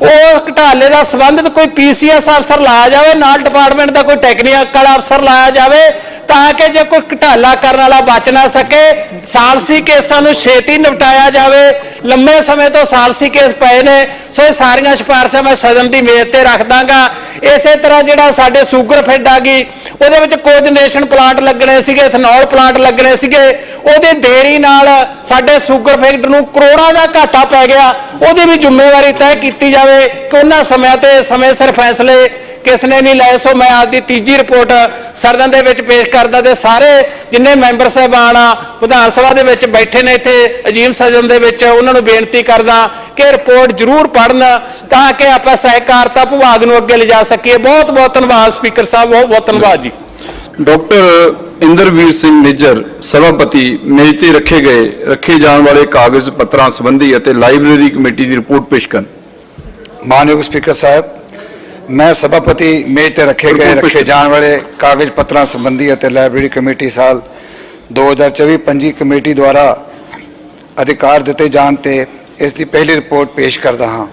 ਉਹ ਘਟਾਲੇ ਦਾ ਸੰਬੰਧਿਤ ਕੋਈ ਪੀਸੀਐਸ ਅਫਸਰ ਲਾਇਆ ਜਾਵੇ, ਨਾਲ ਡਿਪਾਰਟਮੈਂਟ ਦਾ ਕੋਈ ਟੈਕਨੀਕਲ ਅਫਸਰ ਲਾਇਆ ਜਾਵੇ ਤਾਂ ਕਿ ਜੇ ਕੋਈ ਘਟਾਲਾ ਕਰਨ ਵਾਲਾ ਬਚ ਨਾ ਸਕੇ, ਸਾਲਸੀ ਕੇਸਾਂ ਨੂੰ ਛੇਤੀ ਨਿਪਟਾਇਆ ਜਾਵੇ। ਲੰਮੇ ਸਮੇਂ ਤੋਂ ਸਾਲਸੀ ਕੇਸ ਪਏ ਨੇ, ਸੋ ਇਹ ਸਾਰੀਆਂ ਸਿਫਾਰਸ਼ਾਂ ਮੈਂ ਸਦਨ ਦੀ ਮੇਜ਼ ਤੇ ਰੱਖ ਦਾਂਗਾ। ਇਸੇ ਤਰ੍ਹਾਂ ਜਿਹੜਾ ਸਾਡੇ ਸ਼ੂਗਰ ਫੈਡ ਆ ਗਈ, ਉਹਦੇ ਵਿੱਚ ਕੋਜਨਰੇਸ਼ਨ ਪਲਾਂਟ ਲੱਗਣੇ ਸੀਗੇ, ਇਥਨੋਲ ਪਲਾਂਟ ਲੱਗਣੇ ਸੀਗੇ। ਉਹਦੇ ਦੇਰੀ ਨਾਲ ਸਾਡੇ ਸ਼ੂਗਰ ਫੈਕਟ ਨੂੰ ਕਰੋੜਾਂ ਦਾ ਘਾਟਾ ਪੈ ਗਿਆ। ਉਹਦੀ ਵੀ ਜ਼ਿੰਮੇਵਾਰੀ ਤੈਅ ਕੀਤੀ ਜਾਵੇ ਕਿ ਉਹਨਾਂ ਸਮਿਆਂ ਤੇ ਸਮੇਂ ਸਿਰ ਫੈਸਲੇ ਕਿਸ ਨੇ ਨਹੀਂ ਲਏ ਸੋ ਮੈਂ ਆਪਦੀ ਤੀਜੀ ਰਿਪੋਰਟ ਸਦਨ ਦੇ ਵਿੱਚ ਪੇਸ਼ ਕਰਦਾ ਤੇ ਸਾਰੇ ਜਿੰਨੇ ਮੈਂਬਰ ਸਾਹਿਬਾਨ ਆ ਵਿਧਾਨ ਸਭਾ ਦੇ ਵਿੱਚ ਬੈਠੇ ਨੇ ਇੱਥੇ ਅਜੀਮ ਸਦਨ ਦੇ ਵਿੱਚ ਉਹਨਾਂ ਨੂੰ ਬੇਨਤੀ ਕਰਦਾ ਕਿ ਰਿਪੋਰਟ ਜ਼ਰੂਰ ਪੜਨ ਤਾਂ ਕਿ ਆਪਾਂ ਸਹਿਕਾਰਤਾ ਵਿਭਾਗ ਨੂੰ ਅੱਗੇ ਲਿਜਾ ਸਕੀਏ। ਬਹੁਤ ਬਹੁਤ ਧੰਨਵਾਦ ਸਪੀਕਰ ਸਾਹਿਬ ਬਹੁਤ ਬਹੁਤ ਧੰਨਵਾਦ ਜੀ।
ਡਾਕਟਰ ਇੰਦਰਵੀਰ ਸਿੰਘ ਨਿੱਜਰ ਸਭਾਪਤੀ ਮੇਜ਼ ਤੇ ਰੱਖੇ ਗਏ ਰੱਖੇ ਜਾਣ ਵਾਲੇ ਕਾਗਜ਼ ਪੱਤਰਾਂ ਸੰਬੰਧੀ ਅਤੇ ਲਾਇਬ੍ਰੇਰੀ ਕਮੇਟੀ ਦੀ ਰਿਪੋਰਟ ਪੇਸ਼ ਕਰਨ।
ਮਾਨਯੋਗ ਸਪੀਕਰ ਸਾਹਿਬ ਮੈਂ ਸਭਾਪਤੀ ਮੇਜ਼ ਤੇ ਰੱਖੇ ਗਏ ਰੱਖੇ ਜਾਣ ਵਾਲੇ ਕਾਗਜ਼ ਪੱਤਰਾਂ ਸੰਬੰਧੀ ਅਤੇ ਲਾਇਬ੍ਰੇਰੀ ਕਮੇਟੀ ਸਾਲ 2024 ਪੰਜੀ ਕਮੇਟੀ ਦੁਆਰਾ ਅਧਿਕਾਰ ਦਿੱਤੇ ਜਾਣ ਤੇ ਇਸ ਦੀ ਪਹਿਲੀ ਰਿਪੋਰਟ ਪੇਸ਼ ਕਰਦਾ ਹਾਂ।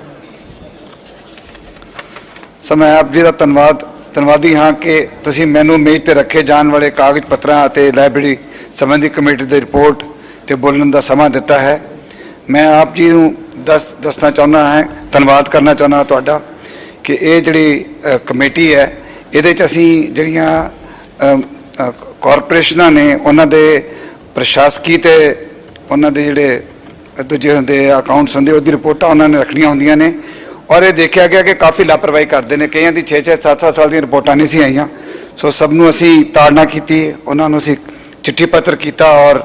ਸੋ ਮੈਂ ਆਪ ਜੀ ਦਾ ਧੰਨਵਾਦ ਧੰਨਵਾਦੀ ਹਾਂ ਕਿ ਤੁਸੀਂ ਮੈਨੂੰ ਮੇਜ਼ ਤੇ ਰੱਖੇ ਜਾਣ ਵਾਲੇ ਕਾਗਜ਼ ਪੱਤਰਾਂ ਅਤੇ ਲਾਇਬ੍ਰੇਰੀ ਸੰਬੰਧੀ ਕਮੇਟੀ ਦੀ ਰਿਪੋਰਟ ਤੇ ਬੋਲਣ ਦਾ ਸਮਾਂ ਦਿੱਤਾ ਹੈ। ਮੈਂ ਆਪ ਜੀ ਨੂੰ ਦੱਸ ਦੱਸਣਾ ਚਾਹੁੰਦਾ ਹਾਂ ਧੰਨਵਾਦ ਕਰਨਾ ਚਾਹੁੰਦਾ ਤੁਹਾਡਾ। ਕਿ ਇਹ ਜਿਹੜੀ ਕਮੇਟੀ ਹੈ ਇਹਦੇ ਚ ਅਸੀਂ ਜਿਹੜੀਆਂ ਅ, ਕਾਰਪੋਰੇਸ਼ਨਾਂ ਨੇ ਉਹਨਾਂ ਦੇ ਪ੍ਰਸ਼ਾਸਕੀ ਤੇ ਉਹਨਾਂ ਦੇ ਜਿਹੜੇ ਦੂਜੇ ਹੁੰਦੇ ਅਕਾਊਂਟਸ ਹੁੰਦੇ ਉਹਦੀ ਰਿਪੋਰਟਾਂ ਉਹਨਾਂ ਨੇ ਰੱਖਣੀਆਂ ਹੁੰਦੀਆਂ ਨੇ। ਔਰ ਇਹ ਦੇਖਿਆ ਗਿਆ ਕਿ ਕਾਫੀ ਲਾਪਰਵਾਹੀ ਕਰਦੇ ਨੇ। ਕਈਆਂ ਦੀ 6-6 7-7 ਸਾਲ ਦੀਆਂ ਰਿਪੋਰਟਾਂ ਨਹੀਂ ਸੀ ਆਈਆਂ। ਸੋ ਸਭ ਨੂੰ ਅਸੀਂ ਤਾੜਨਾ ਕੀਤੀ ਉਹਨਾਂ ਨੂੰ ਅਸੀਂ ਚਿੱਠੀ ਪੱਤਰ ਕੀਤਾ ਔਰ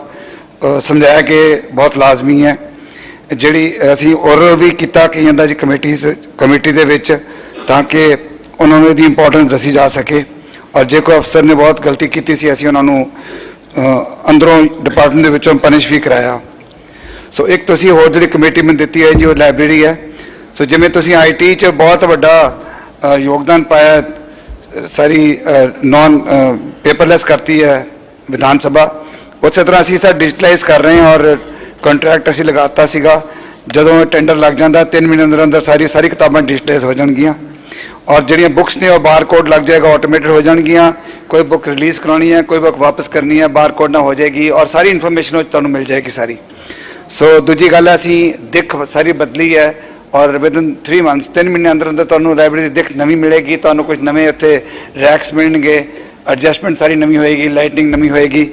ਸਮਝਾਇਆ ਕਿ ਬਹੁਤ ਲਾਜ਼ਮੀ ਹੈ। ਜਿਹੜੀ ਅਸੀਂ ਔਰਲ ਵੀ ਕੀਤਾ ਕਈਆਂ ਦਾ ਜੀ ਕਮੇਟੀ ਕਮੇਟੀ ਦੇ ਵਿੱਚ। ਤਾਂ ਕਿ ਉਹਨਾਂ ਨੂੰ ਇਹਦੀ ਇੰਪੋਰਟੈਂਸ ਦੱਸੀ ਜਾ ਸਕੇ। ਔਰ ਜੇ ਕੋਈ ਅਫਸਰ ਨੇ ਬਹੁਤ ਗਲਤੀ ਕੀਤੀ ਸੀ, ਅਸੀਂ ਉਹਨਾਂ ਨੂੰ ਅੰਦਰੋਂ ਡਿਪਾਰਟਮੈਂਟ ਦੇ ਵਿੱਚੋਂ ਪਨਿਸ਼ ਵੀ ਕਰਾਇਆ। ਸੋ ਇੱਕ ਤੁਸੀਂ ਹੋਰ ਜਿਹੜੀ ਕਮੇਟੀ ਮੈਨੂੰ ਦਿੱਤੀ ਹੈ ਜੀ, ਉਹ ਲਾਇਬ੍ਰੇਰੀ ਹੈ। ਸੋ ਜਿਵੇਂ ਤੁਸੀਂ ਆਈਟੀ 'ਚ ਬਹੁਤ ਵੱਡਾ ਯੋਗਦਾਨ ਪਾਇਆ, ਸਾਰੀ ਨਾਨ ਪੇਪਰਲੈਸ ਕਰਤੀ ਹੈ ਵਿਧਾਨ ਸਭਾ। ਉਸੇ ਤਰ੍ਹਾਂ ਅਸੀਂ ਸਰ ਡਿਜੀਟਲਾਈਜ਼ ਕਰ ਰਹੇ ਹਾਂ ਔਰ ਕੰਟਰੈਕਟ ਅਸੀਂ ਲਗਾਤਾ ਸੀਗਾ। ਜਦੋਂ ਟੈਂਡਰ ਲੱਗ ਜਾਂਦਾ 3 ਮਹੀਨੇ ਅੰਦਰ ਅੰਦਰ ਸਾਰੀ ਸਾਰੀ ਕਿਤਾਬਾਂ ਡਿਜੀਟਲਾਈਜ਼ ਹੋ ਜਾਣਗੀਆਂ। ਔਰ ਜਿਹੜੀਆਂ ਬੁੱਕਸ ਨੇ ਉਹ ਬਾਰਕੋਡ ਲੱਗ ਜਾਏਗਾ ਆਟੋਮੇਟਡ ਹੋ ਜਾਣਗੀਆਂ। ਕੋਈ ਬੁੱਕ ਰਿਲੀਜ਼ ਕਰਾਉਣੀ ਹੈ, ਕੋਈ ਬੁੱਕ ਵਾਪਸ ਕਰਨੀ ਹੈ, ਬਾਰਕੋਡ ਨਾਲ ਹੋ ਜਾਏਗੀ ਔਰ ਸਾਰੀ ਇਨਫੋਰਮੇਸ਼ਨ ਉਹ ਤੁਹਾਨੂੰ ਮਿਲ ਜਾਏਗੀ ਸਾਰੀ। ਸੋ ਦੂਜੀ ਗੱਲ ਹੈ, ਅਸੀਂ ਦਿੱਖ ਸਾਰੀ ਬਦਲੀ ਹੈ ਔਰ ਵਿਦਨ 3 ਮੰਥਸ 3 ਮਹੀਨੇ ਅੰਦਰ ਅੰਦਰ ਤੁਹਾਨੂੰ ਲਾਇਬ੍ਰੇਰੀ ਦੀ ਦਿੱਖ ਨਵੀਂ ਮਿਲੇਗੀ, ਤੁਹਾਨੂੰ ਕੁਝ ਨਵੇਂ ਉੱਥੇ ਰੈਕਸ ਮਿਲਣਗੇ ਐਡਜਸਟਮੈਂਟ ਸਾਰੀ ਨਵੀਂ ਹੋਏਗੀ ਲਾਈਟਿੰਗ ਨਵੀਂ ਹੋਏਗੀ।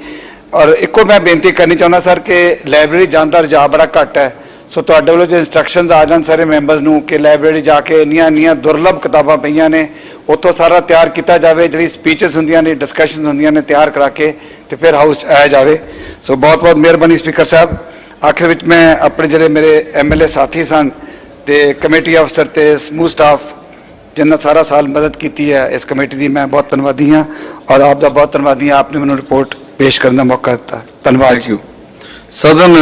ਔਰ ਇੱਕੋ ਮੈਂ ਬੇਨਤੀ ਕਰਨੀ ਚਾਹੁੰਦਾ, ਸਰ, ਕਿ ਲਾਇਬ੍ਰੇਰੀ ਜਾਣ ਦਾ ਰੁਝਾਨ ਬੜਾ ਘੱਟ ਹੈ। ਸੋ ਤੁਹਾਡੇ ਵੱਲੋਂ ਜੇ ਇਨਸਟਰਕਸ਼ਨਸ ਆ ਜਾਣ ਸਾਰੇ ਮੈਂਬਰਸ ਨੂੰ ਕਿ ਲਾਇਬ੍ਰੇਰੀ ਜਾ ਕੇ ਇੰਨੀਆਂ ਇੰਨੀਆਂ ਦੁਰਲੱਭ ਕਿਤਾਬਾਂ ਪਈਆਂ ਨੇ, ਉੱਥੋਂ ਸਾਰਾ ਤਿਆਰ ਕੀਤਾ ਜਾਵੇ, ਜਿਹੜੀ ਸਪੀਚਸ ਹੁੰਦੀਆਂ ਨੇ ਡਿਸਕਸ਼ਨਸ ਹੁੰਦੀਆਂ ਨੇ ਤਿਆਰ ਕਰਾ ਕੇ ਤੇ ਫਿਰ ਹਾਊਸ 'ਚ ਆਇਆ ਜਾਵੇ। ਸੋ ਬਹੁਤ ਬਹੁਤ ਮਿਹਰਬਾਨੀ ਸਪੀਕਰ ਸਾਹਿਬ। ਆਖਿਰ ਵਿੱਚ ਮੈਂ ਆਪਣੇ ਜਿਹੜੇ ਮੇਰੇ ਐਮਐਲਏ ਸਾਥੀ ਸਨ ਤੇ ਕਮੇਟੀ ਅਫਸਰ ਤੇ ਸਮੂਹ ਸਟਾਫ ਜਿਨ੍ਹਾਂ ਸਾਰਾ ਸਾਲ ਮਦਦ ਕੀਤੀ ਹੈ ਇਸ ਕਮੇਟੀ ਦੀ, ਮੈਂ ਬਹੁਤ ਧੰਨਵਾਦੀ ਹਾਂ ਔਰ ਆਪ ਦਾ ਬਹੁਤ ਧੰਨਵਾਦੀ ਹਾਂ, ਆਪਨੇ ਮੈਨੂੰ ਰਿਪੋਰਟ ਪੇਸ਼ ਕਰਨ ਦਾ ਮੌਕਾ ਦਿੱਤਾ। ਧੰਨਵਾਦ ਜੀ
ਸਦਨ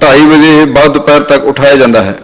2:30 ਵਜੇ ਬਾਅਦ ਦੁਪਹਿਰ ਤੱਕ ਉਠਾਇਆ ਜਾਂਦਾ ਹੈ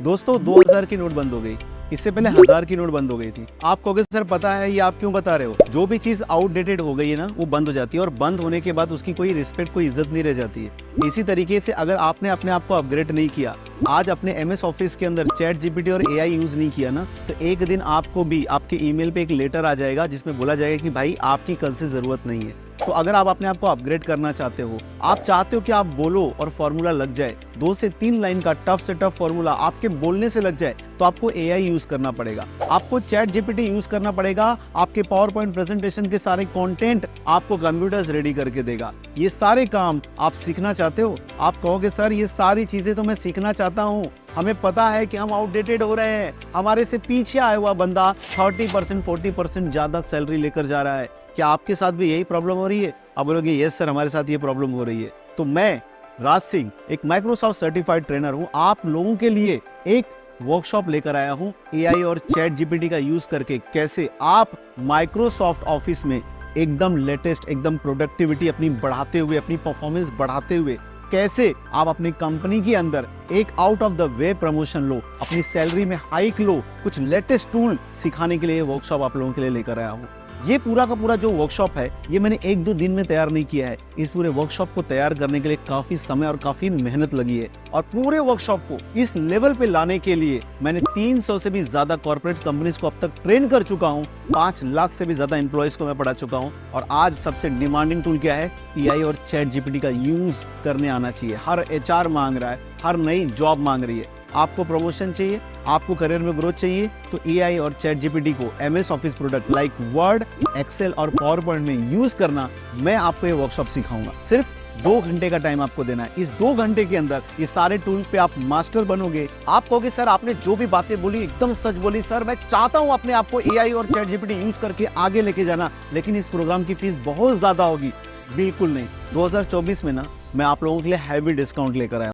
दोस्तों 2000 की नोट बंद हो गई इससे पहले हज़ार की नोट बंद हो गई थी। आप कहोगे, सर, पता है, ये आप क्यों बता रहे हो? जो भी चीज़ आउटडेटेड हो गई है ना, वो बंद हो जाती है और बंद होने के बाद उसकी कोई रिस्पेक्ट कोई इज़्ज़त नहीं रह जाती है। इसी तरीके से अगर आपने अपने आप को अपग्रेड नहीं किया, आज अपने एम एस ऑफ़िस के अंदर चैट जीपीटी और एआई यूज़ नहीं किया ना तो एक दिन आपको भी, आपके ईमेल पे एक लेटर आ जाएगा जिसमें बोला जाएगा कि, भाई, आपकी कल से ज़रूरत नहीं है। तो अगर आप अपने आप को अपग्रेड करना चाहते हो, आप चाहते हो कि आप बोलो और फॉर्मूला लग जाए, दो से तीन लाइन का टफ से टफ फॉर्मूला आपके बोलने से लग जाए तो आपको एआई यूज़ करना पड़ेगा। आपको चैट जीपीटी यूज़ करना पड़ेगा, आपके पावर पॉइंट प्रेजेंटेशन के सारे कंटेंट आपको कंप्यूटर्स रेडी करके देगा। ये सारे काम आप सीखना चाहते हो? आप कहोगे, सर, ये सारी चीज़ें तो मैं सीखना चाहता हूँ। हमें पता है कि हम आउटडेटेड हो रहे हैं। हमारे से पीछे आया हुआ बंदा 30 परसेंट फोर्टी परसेंट ज़्यादा सैलरी लेकर जा रहा है। क्या आपके साथ भी यही प्रॉब्लम हो रही है? आप बोलोगे यस सर हमारे साथ ये प्रॉब्लम हो रही है. तो मैं, राज सिंह, एक माइक्रोसॉफ्ट सर्टिफाइड ट्रेनर हूँ। आप लोगों के लिए एक वर्कशॉप लेकर आया हूँ एआई और चैट जीपीटी का यूज़ करके। कैसे? आप माइक्रोसॉफ्ट ऑफ़िस में एकदम लेटेस्ट एकदम प्रोडक्टिविटी अपनी बढ़ाते हुए, अपनी परफॉर्मेंस बढ़ाते हुए, कैसे आप अपनी कंपनी के अंदर एक out of the way promotion लो, अपनी सैलरी में हाइक लो, कुछ लेटेस्ट टूल सिखाने के लिए वर्कशॉप आप लोगों के लिए लेकर आया हूँ। ये पूरा का पूरा जो वर्कशॉप है, ये मैंने एक दो दिन में तैयार नहीं किया है। इस पूरे वर्कशॉप को तैयार करने के लिए काफ़ी समय और काफ़ी मेहनत लगी है। और पूरे वर्कशॉप को इस लेवल पे लाने के लिए मैंने 300 से भी ज़्यादा कॉर्पोरेट कंपनीज़ को अब तक ट्रेन कर चुका हूँ। पाँच लाख से भी ज़्यादा एम्प्लॉयज़ को मैं पढ़ा चुका हूँ। और आज सबसे डिमांडिंग टूल क्या है? एआई और चैट जीपीटी का यूज़ करने आना चाहिए। हर एचआर मांग रहा है, हर नई जॉब मांग रही है। आपको प्रमोशन चाहिए? आपको करियर में ग्रोथ चाहिए तो एआई और चैट जीपीटी को MS office product like Word Excel और पावर पॉइंट में यूज़ करना मैं आपको ये वर्कशॉप सिखाऊँगा। सिर्फ़ दो घंटे का टाइम आपको देना है। इस दो घंटे के अंदर ये सारे टूल पे आप मास्टर बनोगे। आप कहोगे, सर, आपने जो भी बातें बोली, एकदम सच बोली, सर, मैं चाहता हूँ अपने आप को एआई और चैट जीपीटी यूज़ करके आगे लेके जाना, लेकिन इस प्रोग्राम की फ़ीस बहुत ज़्यादा होगी। बिल्कुल नहीं। 2024 में ना, मैं आप लोगों के लिए हैवी डिस्काउंट लेकर आया